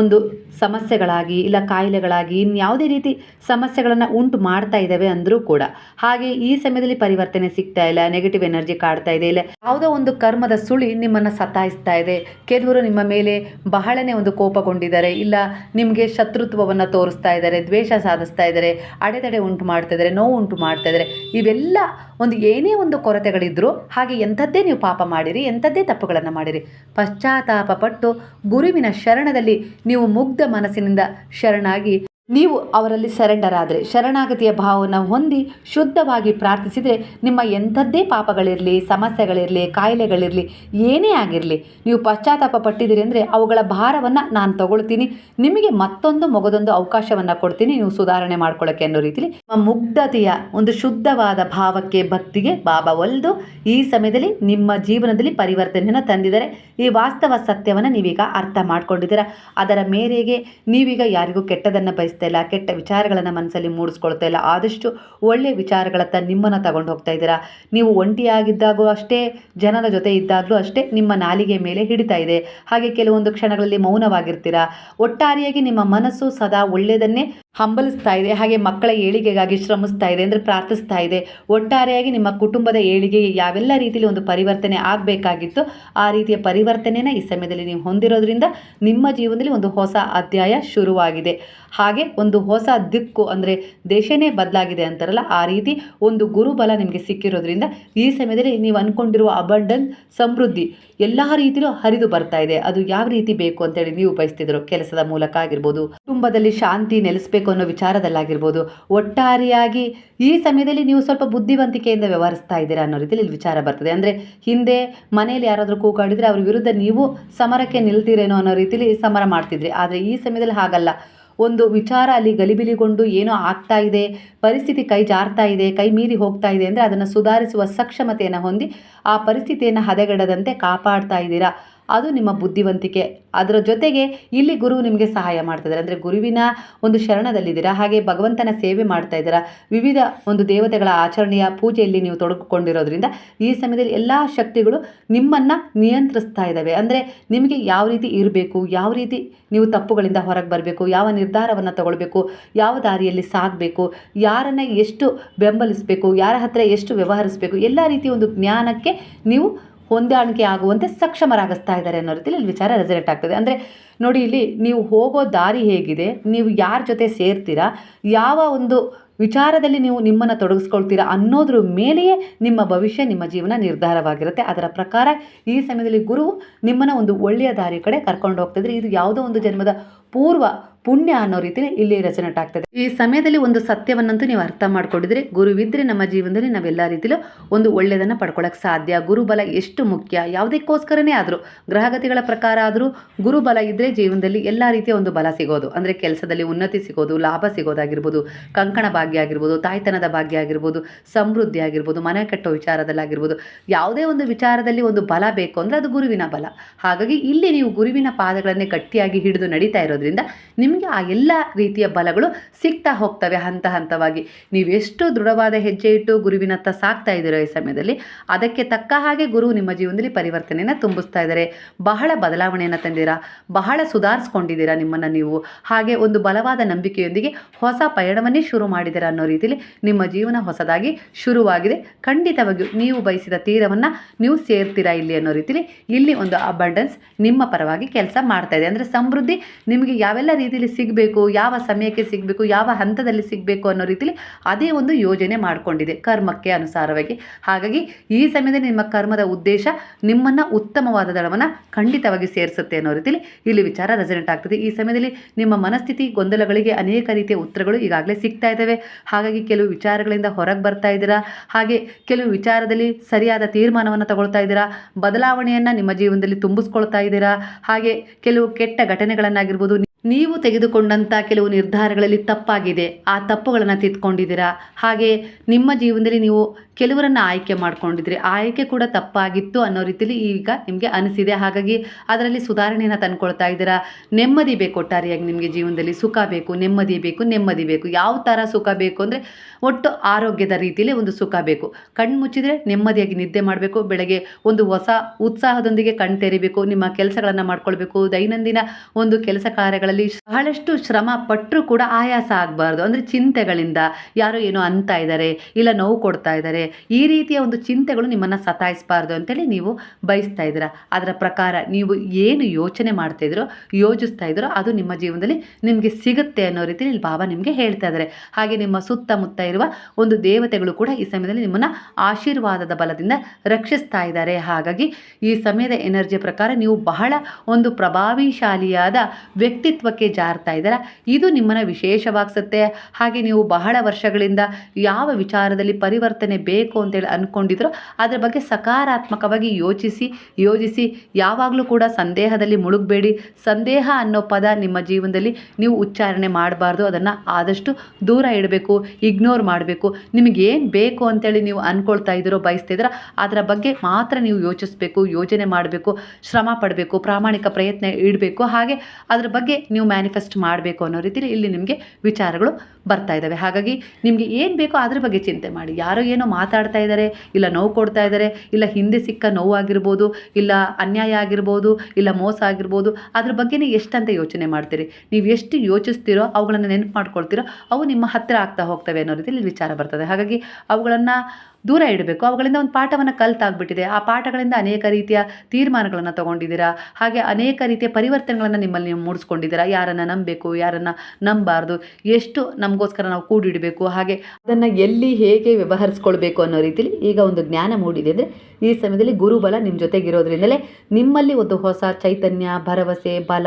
ಒಂದು ಸಮಸ್ಯೆಗಳಾಗಿ, ಇಲ್ಲ ಕಾಯಿಲೆಗಳಾಗಿ, ಇನ್ಯಾವುದೇ ರೀತಿ ಸಮಸ್ಯೆಗಳನ್ನು ಉಂಟು ಮಾಡ್ತಾ ಇದ್ದಾವೆ ಅಂದರೂ ಕೂಡ, ಹಾಗೆ ಈ ಸಮಯದಲ್ಲಿ ಪರಿವರ್ತನೆ ಸಿಗ್ತಾ ಇಲ್ಲ ನೆಗೆಟಿವ್ ಎನರ್ಜಿ ಕಾಡ್ತಾ ಇದೆ, ಇಲ್ಲ ಯಾವುದೋ ಒಂದು ಕರ್ಮದ ಸುಳಿ ನಿಮ್ಮನ್ನು ಸತಾಯಿಸ್ತಾ ಇದೆ. ಕೆಲವರು ನಿಮ್ಮ ಮೇಲೆ ಬಹಳನೇ ಒಂದು ಕೋಪಗೊಂಡಿದ್ದಾರೆ, ಇಲ್ಲ ನಿಮಗೆ ಶತ್ರುತ್ವವನ್ನು ತೋರಿಸ್ತಾ ಇದ್ದಾರೆ, ದ್ವೇಷ ಸಾಧಿಸ್ತಾ ಇದ್ದಾರೆ, ಅಡೆತಡೆ ಉಂಟು ಮಾಡ್ತಾ ಇದ್ದಾರೆ, ನೋವು ಉಂಟು ಮಾಡ್ತಾ ಇದ್ದಾರೆ. ಇವೆಲ್ಲ ಒಂದು ಏನೇ ಒಂದು ಕೊರತೆಗಳಿದ್ರೂ ಹಾಗೆ ಎಂಥದ್ದೇ ನೀವು ಪಾಪ ಮಾಡಿರಿ, ಎಂಥದ್ದೇ ತಪ್ಪುಗಳನ್ನು ಮಾಡಿರಿ ಪಶ್ಚಾತ್ತಾಪ ಪಟ್ಟು ಗುರುವಿನ ಶರಣದಲ್ಲಿ ನೀವು ಮುಗ್ಧ ಮನಸ್ಸಿನಿಂದ ಶರಣಾಗಿ ನೀವು ಅವರಲ್ಲಿ ಸರೆಂಡರ್ ಆದರೆ ಶರಣಾಗತಿಯ ಭಾವವನ್ನು ಹೊಂದಿ ಶುದ್ಧವಾಗಿ ಪ್ರಾರ್ಥಿಸಿದರೆ ನಿಮ್ಮ ಎಂಥದ್ದೇ ಪಾಪಗಳಿರಲಿ, ಸಮಸ್ಯೆಗಳಿರಲಿ, ಕಾಯಿಲೆಗಳಿರಲಿ, ಏನೇ ಆಗಿರಲಿ, ನೀವು ಪಶ್ಚಾತ್ತಾಪ ಪಟ್ಟಿದ್ದೀರಿ ಅಂದರೆ ಅವುಗಳ ಭಾರವನ್ನು ನಾನು ತಗೊಳ್ತೀನಿ. ನಿಮಗೆ ಮತ್ತೊಂದು ಮೊಗದೊಂದು ಅವಕಾಶವನ್ನು ಕೊಡ್ತೀನಿ. ನೀವು ಸುಧಾರಣೆ ಮಾಡ್ಕೊಳ್ಳೋಕ್ಕೆ ಅನ್ನೋ ರೀತಿಲಿ ನಿಮ್ಮ ಮುಗ್ಧತೆಯ ಒಂದು ಶುದ್ಧವಾದ ಭಾವಕ್ಕೆ ಭಕ್ತಿಗೆ ಬಾಬಾ ಒಲ್ದು ಈ ಸಮಯದಲ್ಲಿ ನಿಮ್ಮ ಜೀವನದಲ್ಲಿ ಪರಿವರ್ತನೆಯನ್ನು ತಂದಿದ್ದಾರೆ. ಈ ವಾಸ್ತವ ಸತ್ಯವನ್ನು ನೀವೀಗ ಅರ್ಥ ಮಾಡ್ಕೊಂಡಿದ್ದೀರಾ? ಅದರ ಮೇರೆಗೆ ನೀವೀಗ ಯಾರಿಗೂ ಕೆಟ್ಟದನ್ನು ಇಲ್ಲ, ಕೆಟ್ಟ ವಿಚಾರಗಳನ್ನು ಮನಸ್ಸಲ್ಲಿ ಮೂಡಿಸ್ಕೊಳ್ತಾ ಇಲ್ಲ. ಆದಷ್ಟು ಒಳ್ಳೆಯ ವಿಚಾರಗಳತ್ತ ನಿಮ್ಮನ್ನು ತಗೊಂಡು ಹೋಗ್ತಾ ಇದ್ದೀರಾ? ನೀವು ಒಂಟಿಯಾಗಿದ್ದಾಗೂ ಅಷ್ಟೇ, ಜನರ ಜೊತೆ ಇದ್ದಾಗಲೂ ಅಷ್ಟೇ ನಿಮ್ಮ ನಾಲಿಗೆ ಮೇಲೆ ಹಿಡಿತಾ ಇದೆ. ಹಾಗೆ ಕೆಲವೊಂದು ಕ್ಷಣಗಳಲ್ಲಿ ಮೌನವಾಗಿರ್ತೀರಾ? ಒಟ್ಟಾರೆಯಾಗಿ ನಿಮ್ಮ ಮನಸ್ಸು ಸದಾ ಒಳ್ಳೆಯದನ್ನೇ ಹಂಬಲಿಸ್ತಾ ಇದೆ, ಹಾಗೆ ಮಕ್ಕಳ ಏಳಿಗೆಗಾಗಿ ಶ್ರಮಿಸ್ತಾ ಇದೆ ಅಂದರೆ ಪ್ರಾರ್ಥಿಸ್ತಾ ಇದೆ. ಒಟ್ಟಾರೆಯಾಗಿ ನಿಮ್ಮ ಕುಟುಂಬದ ಏಳಿಗೆಗೆ ಯಾವೆಲ್ಲ ರೀತಿಯಲ್ಲಿ ಒಂದು ಪರಿವರ್ತನೆ ಆಗಬೇಕಾಗಿತ್ತು ಆ ರೀತಿಯ ಪರಿವರ್ತನೆನ ಈ ಸಮಯದಲ್ಲಿ ನೀವು ಹೊಂದಿರೋದ್ರಿಂದ ನಿಮ್ಮ ಜೀವನದಲ್ಲಿ ಒಂದು ಹೊಸ ಅಧ್ಯಾಯ ಶುರುವಾಗಿದೆ. ಹಾಗೆ ಒಂದು ಹೊಸ ದಿಕ್ಕು ಅಂದರೆ ದೇಶನೇ ಬದಲಾಗಿದೆ ಅಂತಾರಲ್ಲ, ಆ ರೀತಿ ಒಂದು ಗುರುಬಲ ನಿಮಗೆ ಸಿಕ್ಕಿರೋದ್ರಿಂದ ಈ ಸಮಯದಲ್ಲಿ ನೀವು ಅಂದ್ಕೊಂಡಿರುವ ಅಬಂಡನ್ ಸಮೃದ್ಧಿ ಎಲ್ಲ ರೀತಿಯಲ್ಲೂ ಹರಿದು ಬರ್ತಾ ಇದೆ. ಅದು ಯಾವ ರೀತಿ ಬೇಕು ಅಂತೇಳಿ ನೀವು ಬಯಸ್ತಿದ್ರು ಕೆಲಸದ ಮೂಲಕ ಆಗಿರ್ಬೋದು, ಕುಟುಂಬದಲ್ಲಿ ಶಾಂತಿ ನೆಲೆಸಬೇಕು ಅನ್ನೋ ವಿಚಾರದಲ್ಲಾಗಿರ್ಬೋದು, ಒಟ್ಟಾರೆಯಾಗಿ ಈ ಸಮಯದಲ್ಲಿ ನೀವು ಸ್ವಲ್ಪ ಬುದ್ಧಿವಂತಿಕೆಯಿಂದ ವ್ಯವಹರಿಸ್ತಾ ಇದ್ದೀರಾ ಅನ್ನೋ ರೀತಿಯಲ್ಲಿ ಇಲ್ಲಿ ವಿಚಾರ ಬರ್ತದೆ. ಅಂದರೆ ಹಿಂದೆ ಮನೆಯಲ್ಲಿ ಯಾರಾದರೂ ಕೂಗಾಡಿದರೆ ಅವ್ರ ವಿರುದ್ಧ ನೀವು ಸಮರಕ್ಕೆ ನಿಲ್ತೀರೇನೋ ಅನ್ನೋ ರೀತಿಯಲ್ಲಿ ಸಮರ ಮಾಡ್ತಿದ್ರಿ. ಆದರೆ ಈ ಸಮಯದಲ್ಲಿ ಹಾಗಲ್ಲ. ಒಂದು ವಿಚಾರ ಅಲ್ಲಿ ಗಲಿಬಿಲಿಗೊಂಡು ಏನೋ ಆಗ್ತಾ ಇದೆ, ಪರಿಸ್ಥಿತಿ ಕೈ ಜಾರ್ತಾ ಇದೆ, ಕೈ ಮೀರಿ ಹೋಗ್ತಾ ಇದೆ ಅಂದರೆ ಅದನ್ನು ಸುಧಾರಿಸುವ ಸಕ್ಷಮತೆಯನ್ನು ಹೊಂದಿ ಆ ಪರಿಸ್ಥಿತಿಯನ್ನು ಹದಗೆಡದಂತೆ ಕಾಪಾಡ್ತಾ ಇದ್ದೀರಾ? ಅದು ನಿಮ್ಮ ಬುದ್ಧಿವಂತಿಕೆ. ಅದರ ಜೊತೆಗೆ ಇಲ್ಲಿ ಗುರು ನಿಮಗೆ ಸಹಾಯ ಮಾಡ್ತಿದ್ದಾರೆ. ಅಂದರೆ ಗುರುವಿನ ಒಂದು ಶರಣದಲ್ಲಿದ್ದೀರಾ? ಹಾಗೆ ಭಗವಂತನ ಸೇವೆ ಮಾಡ್ತಾ ಇದ್ದೀರಾ? ವಿವಿಧ ಒಂದು ದೇವತೆಗಳ ಆಚರಣೆಯ ಪೂಜೆಯಲ್ಲಿ ನೀವು ತೊಡಗಿಕೊಂಡಿರೋದ್ರಿಂದ ಈ ಸಮಯದಲ್ಲಿ ಎಲ್ಲ ಶಕ್ತಿಗಳು ನಿಮ್ಮನ್ನು ನಿಯಂತ್ರಿಸ್ತಾ ಇದ್ದಾವೆ. ಅಂದರೆ ನಿಮಗೆ ಯಾವ ರೀತಿ ಇರಬೇಕು? ಯಾವ ರೀತಿ ನೀವು ತಪ್ಪುಗಳಿಂದ ಹೊರಗೆ ಬರಬೇಕು? ಯಾವ ನಿರ್ಧಾರವನ್ನು ತಗೊಳ್ಬೇಕು? ಯಾವ ದಾರಿಯಲ್ಲಿ ಸಾಗಬೇಕು? ಯಾರನ್ನು ಎಷ್ಟು ಬೆಂಬಲಿಸಬೇಕು? ಯಾರ ಹತ್ರ ಎಷ್ಟು ವ್ಯವಹರಿಸಬೇಕು? ಎಲ್ಲ ರೀತಿಯ ಒಂದು ಜ್ಞಾನಕ್ಕೆ ನೀವು ಹೊಂದಾಣಿಕೆ ಆಗುವಂತೆ ಸಕ್ಷಮರಾಗಿಸ್ತಾ ಇದ್ದಾರೆ ಅನ್ನೋ ರೀತಿಯಲ್ಲಿ ಇಲ್ಲಿ ವಿಚಾರ ರೆಸಲ್ಟ್ ಆಗ್ತದೆ. ಅಂದರೆ ನೋಡಿ ಇಲ್ಲಿ ನೀವು ಹೋಗೋ ದಾರಿ ಹೇಗಿದೆ, ನೀವು ಯಾರ ಜೊತೆ ಸೇರ್ತೀರಾ, ಯಾವ ಒಂದು ವಿಚಾರದಲ್ಲಿ ನೀವು ನಿಮ್ಮನ್ನು ತೊಡಗಿಸ್ಕೊಳ್ತೀರಾ ಅನ್ನೋದ್ರ ಮೇಲೆಯೇ ನಿಮ್ಮ ಭವಿಷ್ಯ, ನಿಮ್ಮ ಜೀವನ ನಿರ್ಧಾರವಾಗಿರುತ್ತೆ. ಅದರ ಪ್ರಕಾರ ಈ ಸಮಯದಲ್ಲಿ ಗುರು ನಿಮ್ಮನ್ನು ಒಂದು ಒಳ್ಳೆಯ ದಾರಿ ಕಡೆ ಕರ್ಕೊಂಡು ಹೋಗ್ತಿದ್ರೆ ಇದು ಯಾವುದೋ ಒಂದು ಜನ್ಮದ ಪೂರ್ವ ಪುಣ್ಯ ಅನ್ನೋ ರೀತಿನೇ ಇಲ್ಲಿ ರಚನೆಟ್ ಆಗ್ತದೆ ಈ ಸಮಯದಲ್ಲಿ ಒಂದು ಸತ್ಯವನ್ನಂತೂ ನೀವು ಅರ್ಥ ಮಾಡ್ಕೊಂಡಿದ್ರೆ ಗುರುವಿದ್ರೆ ನಮ್ಮ ಜೀವನದಲ್ಲಿ ನಾವೆಲ್ಲ ರೀತಿಯಲ್ಲೂ ಒಂದು ಒಳ್ಳೆಯದನ್ನು ಪಡ್ಕೊಳ್ಳೋಕೆ ಸಾಧ್ಯ. ಗುರುಬಲ ಎಷ್ಟು ಮುಖ್ಯ? ಯಾವುದಕ್ಕೋಸ್ಕರನೇ ಆದರೂ, ಗ್ರಹಗತಿಗಳ ಪ್ರಕಾರ ಆದರೂ ಗುರುಬಲ ಇದ್ದರೆ ಜೀವನದಲ್ಲಿ ಎಲ್ಲ ರೀತಿಯ ಒಂದು ಬಲ ಸಿಗೋದು. ಅಂದರೆ ಕೆಲಸದಲ್ಲಿ ಉನ್ನತಿ ಸಿಗೋದು, ಲಾಭ ಸಿಗೋದಾಗಿರ್ಬೋದು, ಕಂಕಣ ಭಾಗ್ಯ ಆಗಿರ್ಬೋದು, ತಾಯ್ತನದ ಭಾಗ್ಯ ಆಗಿರ್ಬೋದು, ಸಮೃದ್ಧಿ ಆಗಿರ್ಬೋದು, ಮನೆ ಕಟ್ಟೋ ವಿಚಾರದಲ್ಲಾಗಿರ್ಬೋದು, ಯಾವುದೇ ಒಂದು ವಿಚಾರದಲ್ಲಿ ಒಂದು ಬಲ ಬೇಕು ಅಂದರೆ ಅದು ಗುರುವಿನ ಬಲ. ಹಾಗಾಗಿ ಇಲ್ಲಿ ನೀವು ಗುರುವಿನ ಪಾದಗಳನ್ನೇ ಗಟ್ಟಿಯಾಗಿ ಹಿಡಿದು ನಡೀತಾ ಇರೋದ್ರಿಂದ ನಿಮಗೆ ಆ ಎಲ್ಲ ರೀತಿಯ ಬಲಗಳು ಸಿಗ್ತಾ ಹೋಗ್ತವೆ ಹಂತ ಹಂತವಾಗಿ. ನೀವೆಷ್ಟು ದೃಢವಾದ ಹೆಜ್ಜೆ ಇಟ್ಟು ಗುರುವಿನತ್ತ ಸಾಕ್ತಾ ಇದ್ದೀರೋ ಈ ಸಮಯದಲ್ಲಿ, ಅದಕ್ಕೆ ತಕ್ಕ ಹಾಗೆ ಗುರು ನಿಮ್ಮ ಜೀವನದಲ್ಲಿ ಪರಿವರ್ತನೆಯನ್ನು ತುಂಬಿಸ್ತಾ ಇದ್ದಾರೆ. ಬಹಳ ಬದಲಾವಣೆಯನ್ನು ತಂದಿರಾ, ಬಹಳ ಸುಧಾರಿಸ್ಕೊಂಡಿದ್ದೀರಾ ನಿಮ್ಮನ್ನು ನೀವು. ಹಾಗೆ ಒಂದು ಬಲವಾದ ನಂಬಿಕೆಯೊಂದಿಗೆ ಹೊಸ ಪಯಣವನ್ನೇ ಶುರು ಮಾಡಿದ್ದೀರಾ ಅನ್ನೋ ರೀತಿಯಲ್ಲಿ ನಿಮ್ಮ ಜೀವನ ಹೊಸದಾಗಿ ಶುರುವಾಗಿದೆ. ಖಂಡಿತವಾಗಿಯೂ ನೀವು ಬಯಸಿದ ತೀರವನ್ನು ನೀವು ಸೇರ್ತೀರಾ ಇಲ್ಲಿ ಅನ್ನೋ ರೀತಿಯಲ್ಲಿ ಇಲ್ಲಿ ಒಂದು ಅಬಂಡೆನ್ಸ್ ನಿಮ್ಮ ಪರವಾಗಿ ಕೆಲಸ ಮಾಡ್ತಾ ಇದೆ. ಅಂದರೆ ಸಮೃದ್ಧಿ ನಿಮಗೆ ಯಾವೆಲ್ಲ ರೀತಿಯಲ್ಲಿ ಸಿಗಬೇಕು, ಯಾವ ಸಮಯಕ್ಕೆ ಸಿಗಬೇಕು, ಯಾವ ಹಂತದಲ್ಲಿ ಸಿಗಬೇಕು ಅನ್ನೋ ರೀತಿಯಲ್ಲಿ ಅದೇ ಒಂದು ಯೋಜನೆ ಮಾಡಿಕೊಂಡಿದೆ ಕರ್ಮಕ್ಕೆ ಅನುಸಾರವಾಗಿ. ಹಾಗಾಗಿ ಈ ಸಮಯದಲ್ಲಿ ನಿಮ್ಮ ಕರ್ಮದ ಉದ್ದೇಶ ನಿಮ್ಮನ್ನು ಉತ್ತಮವಾದ ದಳವನ್ನು ಖಂಡಿತವಾಗಿ ಸೇರಿಸುತ್ತೆ ಅನ್ನೋ ರೀತಿಯಲ್ಲಿ ಇಲ್ಲಿ ವಿಚಾರ ರೆಸಿಡೆಂಟ್ ಆಗ್ತದೆ. ಈ ಸಮಯದಲ್ಲಿ ನಿಮ್ಮ ಮನಸ್ಥಿತಿ ಗೊಂದಲಗಳಿಗೆ ಅನೇಕ ರೀತಿಯ ಉತ್ತರಗಳು ಈಗಾಗಲೇ ಸಿಗ್ತಾ ಇದ್ದಾವೆ ಹಾಗಾಗಿ ಕೆಲವು ವಿಚಾರಗಳಿಂದ ಹೊರಗೆ ಬರ್ತಾ ಇದ್ದೀರಾ? ಹಾಗೆ ಕೆಲವು ವಿಚಾರದಲ್ಲಿ ಸರಿಯಾದ ತೀರ್ಮಾನವನ್ನು ತಗೊಳ್ತಾ ಇದ್ದೀರಾ? ಬದಲಾವಣೆಯನ್ನು ನಿಮ್ಮ ಜೀವನದಲ್ಲಿ ತುಂಬಿಸ್ಕೊಳ್ತಾ ಇದ್ದೀರಾ? ಹಾಗೆ ಕೆಲವು ಕೆಟ್ಟ ಘಟನೆಗಳನ್ನಾಗಿರ್ಬೋದು ನೀವು ತೆಗೆದುಕೊಂಡಂಥ ಕೆಲವು ನಿರ್ಧಾರಗಳಲ್ಲಿ ತಪ್ಪಾಗಿದೆ. ಆ ತಪ್ಪುಗಳನ್ನು ತಿದ್ಕೊಂಡಿದ್ದೀರಾ? ಹಾಗೆ ನಿಮ್ಮ ಜೀವನದಲ್ಲಿ ನೀವು ಕೆಲವರನ್ನು ಆಯ್ಕೆ ಮಾಡ್ಕೊಂಡಿದ್ರಿ. ಆಯ್ಕೆ ಕೂಡ ತಪ್ಪಾಗಿತ್ತು ಅನ್ನೋ ರೀತಿಲಿ ಈಗ ನಿಮಗೆ ಅನಿಸಿದೆ. ಹಾಗಾಗಿ ಅದರಲ್ಲಿ ಸುಧಾರಣೆಯನ್ನು ತಂದ್ಕೊಳ್ತಾ ಇದ್ದೀರಾ? ನೆಮ್ಮದಿ ಬೇಕು ಒಟ್ಟಾರೆಯಾಗಿ ನಿಮಗೆ ಜೀವನದಲ್ಲಿ. ಸುಖ ಬೇಕು, ನೆಮ್ಮದಿ ಬೇಕು ನೆಮ್ಮದಿ ಬೇಕು. ಯಾವ ಥರ ಸುಖ ಬೇಕು ಅಂದರೆ ಒಟ್ಟು ಆರೋಗ್ಯದ ರೀತಿಯಲ್ಲಿ ಒಂದು ಸುಖ ಬೇಕು. ಕಣ್ಣು ಮುಚ್ಚಿದರೆ ನೆಮ್ಮದಿಯಾಗಿ ನಿದ್ದೆ ಮಾಡಬೇಕು. ಬೆಳಗ್ಗೆ ಒಂದು ಹೊಸ ಉತ್ಸಾಹದೊಂದಿಗೆ ಕಣ್ ತೆರಿಬೇಕು. ನಿಮ್ಮ ಕೆಲಸಗಳನ್ನು ಮಾಡ್ಕೊಳ್ಬೇಕು. ದೈನಂದಿನ ಒಂದು ಕೆಲಸ ಕಾರ್ಯಗಳಲ್ಲಿ ಬಹಳಷ್ಟು ಶ್ರಮ ಪಟ್ಟರೂ ಕೂಡ ಆಯಾಸ ಆಗಬಾರ್ದು. ಅಂದರೆ ಚಿಂತೆಗಳಿಂದ ಯಾರೋ ಏನೋ ಅಂತ ಇದ್ದಾರೆ ಇಲ್ಲ ನೋವು ಕೊಡ್ತಾ ಇದ್ದಾರೆ ಈ ರೀತಿಯ ಒಂದು ಚಿಂತೆಗಳು ನಿಮ್ಮನ್ನು ಸತಾಯಿಸಬಾರ್ದು ಅಂತೇಳಿ ನೀವು ಬಯಸ್ತಾ ಇದ್ದೀರಾ. ಅದರ ಪ್ರಕಾರ ನೀವು ಏನು ಯೋಚನೆ ಮಾಡ್ತಾ ಇದ್ದೀರೋ, ಯೋಚಿಸ್ತಾ ಇದ್ದೀರೋ, ಅದು ನಿಮ್ಮ ಜೀವನದಲ್ಲಿ ನಿಮಗೆ ಸಿಗುತ್ತೆ ಅನ್ನೋ ರೀತಿಯಲ್ಲಿ ಬಾಬಾ ನಿಮಗೆ ಹೇಳ್ತಾ ಇದ್ದಾರೆ. ಹಾಗೆ ನಿಮ್ಮ ಸುತ್ತಮುತ್ತ ಇರುವ ಒಂದು ದೇವತೆಗಳು ಕೂಡ ಈ ಸಮಯದಲ್ಲಿ ನಿಮ್ಮನ್ನು ಆಶೀರ್ವಾದದ ಬಲದಿಂದ ರಕ್ಷಿಸ್ತಾ ಇದ್ದಾರೆ. ಹಾಗಾಗಿ ಈ ಸಮಯದ ಎನರ್ಜಿ ಪ್ರಕಾರ ನೀವು ಬಹಳ ಒಂದು ಪ್ರಭಾವಿಶಾಲಿಯಾದ ವ್ಯಕ್ತಿತ್ವಕ್ಕೆ ಜಾರ್ತಾ ಇದ್ದೀರಾ. ಇದು ನಿಮ್ಮನ್ನು ವಿಶೇಷವಾಗಿಸುತ್ತೆ. ಹಾಗೆ ನೀವು ಬಹಳ ವರ್ಷಗಳಿಂದ ಯಾವ ವಿಚಾರದಲ್ಲಿ ಪರಿವರ್ತನೆ ಬೇಕು ಅಂತೇಳಿ ಅಂದ್ಕೊಂಡಿದ್ರು ಅದರ ಬಗ್ಗೆ ಸಕಾರಾತ್ಮಕವಾಗಿ ಯೋಚಿಸಿ, ಯೋಜಿಸಿ. ಯಾವಾಗಲೂ ಕೂಡ ಸಂದೇಹದಲ್ಲಿ ಮುಳುಗಬೇಡಿ. ಸಂದೇಹ ಅನ್ನೋ ಪದ ನಿಮ್ಮ ಜೀವನದಲ್ಲಿ ನೀವು ಉಚ್ಚಾರಣೆ ಮಾಡಬಾರ್ದು. ಅದನ್ನು ಆದಷ್ಟು ದೂರ ಇಡಬೇಕು ಇಗ್ನೋರ್ ಮಾಡಬೇಕು. ನಿಮಗೇನು ಬೇಕು ಅಂತೇಳಿ ನೀವು ಅಂದ್ಕೊಳ್ತಾ ಇದ್ದೀರೋ ಬಯಸ್ತಿದ್ದೀರೋ ಅದರ ಬಗ್ಗೆ ಮಾತ್ರ ನೀವು ಯೋಚಿಸಬೇಕು, ಯೋಜನೆ ಮಾಡಬೇಕು, ಶ್ರಮ ಪಡಬೇಕು, ಪ್ರಾಮಾಣಿಕ ಪ್ರಯತ್ನ ಇಡಬೇಕು. ಹಾಗೆ ಅದರ ಬಗ್ಗೆ ನೀವು ಮ್ಯಾನಿಫೆಸ್ಟ್ ಮಾಡಬೇಕು ಅನ್ನೋ ರೀತಿಯಲ್ಲಿ ಇಲ್ಲಿ ನಿಮಗೆ ವಿಚಾರಗಳು ಬರ್ತಾ ಇದ್ದಾವೆ. ಹಾಗಾಗಿ ನಿಮಗೆ ಏನು ಬೇಕೋ ಅದ್ರ ಬಗ್ಗೆ ಚಿಂತೆ ಮಾಡಿ. ಯಾರೋ ಏನೋ ಮಾತಾಡ್ತಾ ಇದ್ದಾರೆ, ಇಲ್ಲ ನೋವು ಕೊಡ್ತಾ ಇದ್ದಾರೆ, ಇಲ್ಲ ಹಿಂದೆ ಸಿಕ್ಕ ನೋವಾಗಿರ್ಬೋದು, ಇಲ್ಲ ಅನ್ಯಾಯ ಆಗಿರ್ಬೋದು, ಇಲ್ಲ ಮೋಸ ಆಗಿರ್ಬೋದು, ಅದ್ರ ಬಗ್ಗೆನೇ ಎಷ್ಟಂತ ಯೋಚನೆ ಮಾಡ್ತೀರಿ? ನೀವು ಎಷ್ಟು ಯೋಚಿಸ್ತೀರೋ ಅವುಗಳನ್ನು ನೆನಪು ಮಾಡ್ಕೊಳ್ತೀರೋ, ಅವು ನಿಮ್ಮ ಹತ್ತಿರ ಆಗ್ತಾ ಹೋಗ್ತವೆ ಅನ್ನೋ ರೀತಿಯಲ್ಲಿ ವಿಚಾರ ಬರ್ತದೆ. ಹಾಗಾಗಿ ಅವುಗಳನ್ನು ದೂರ ಇಡಬೇಕು. ಅವುಗಳಿಂದ ಒಂದು ಪಾಠವನ್ನು ಕಲ್ತಾಗ್ಬಿಟ್ಟಿದೆ. ಆ ಪಾಠಗಳಿಂದ ಅನೇಕ ರೀತಿಯ ತೀರ್ಮಾನಗಳನ್ನು ತಗೊಂಡಿದ್ದೀರಾ? ಹಾಗೆ ಅನೇಕ ರೀತಿಯ ಪರಿವರ್ತನೆಗಳನ್ನು ನಿಮ್ಮಲ್ಲಿ ನೀವು ಮೂಡಿಸ್ಕೊಂಡಿದ್ದೀರಾ? ಯಾರನ್ನು ನಂಬಬೇಕು, ಯಾರನ್ನು ನಂಬಾರ್ದು? ಎಷ್ಟು ನಮಗೋಸ್ಕರ ನಾವು ಕೂಡಿಡಬೇಕು? ಹಾಗೆ ಅದನ್ನು ಎಲ್ಲಿ ಹೇಗೆ ವ್ಯವಹರಿಸ್ಕೊಳ್ಬೇಕು ಅನ್ನೋ ರೀತಿಯಲ್ಲಿ ಈಗ ಒಂದು ಜ್ಞಾನ ಮೂಡಿದೆ ಅಂದರೆ ಈ ಸಮಯದಲ್ಲಿ ಗುರುಬಲ ನಿಮ್ಮ ಜೊತೆಗಿರೋದ್ರಿಂದಲೇ ನಿಮ್ಮಲ್ಲಿ ಒಂದು ಹೊಸ ಚೈತನ್ಯ, ಭರವಸೆ, ಬಲ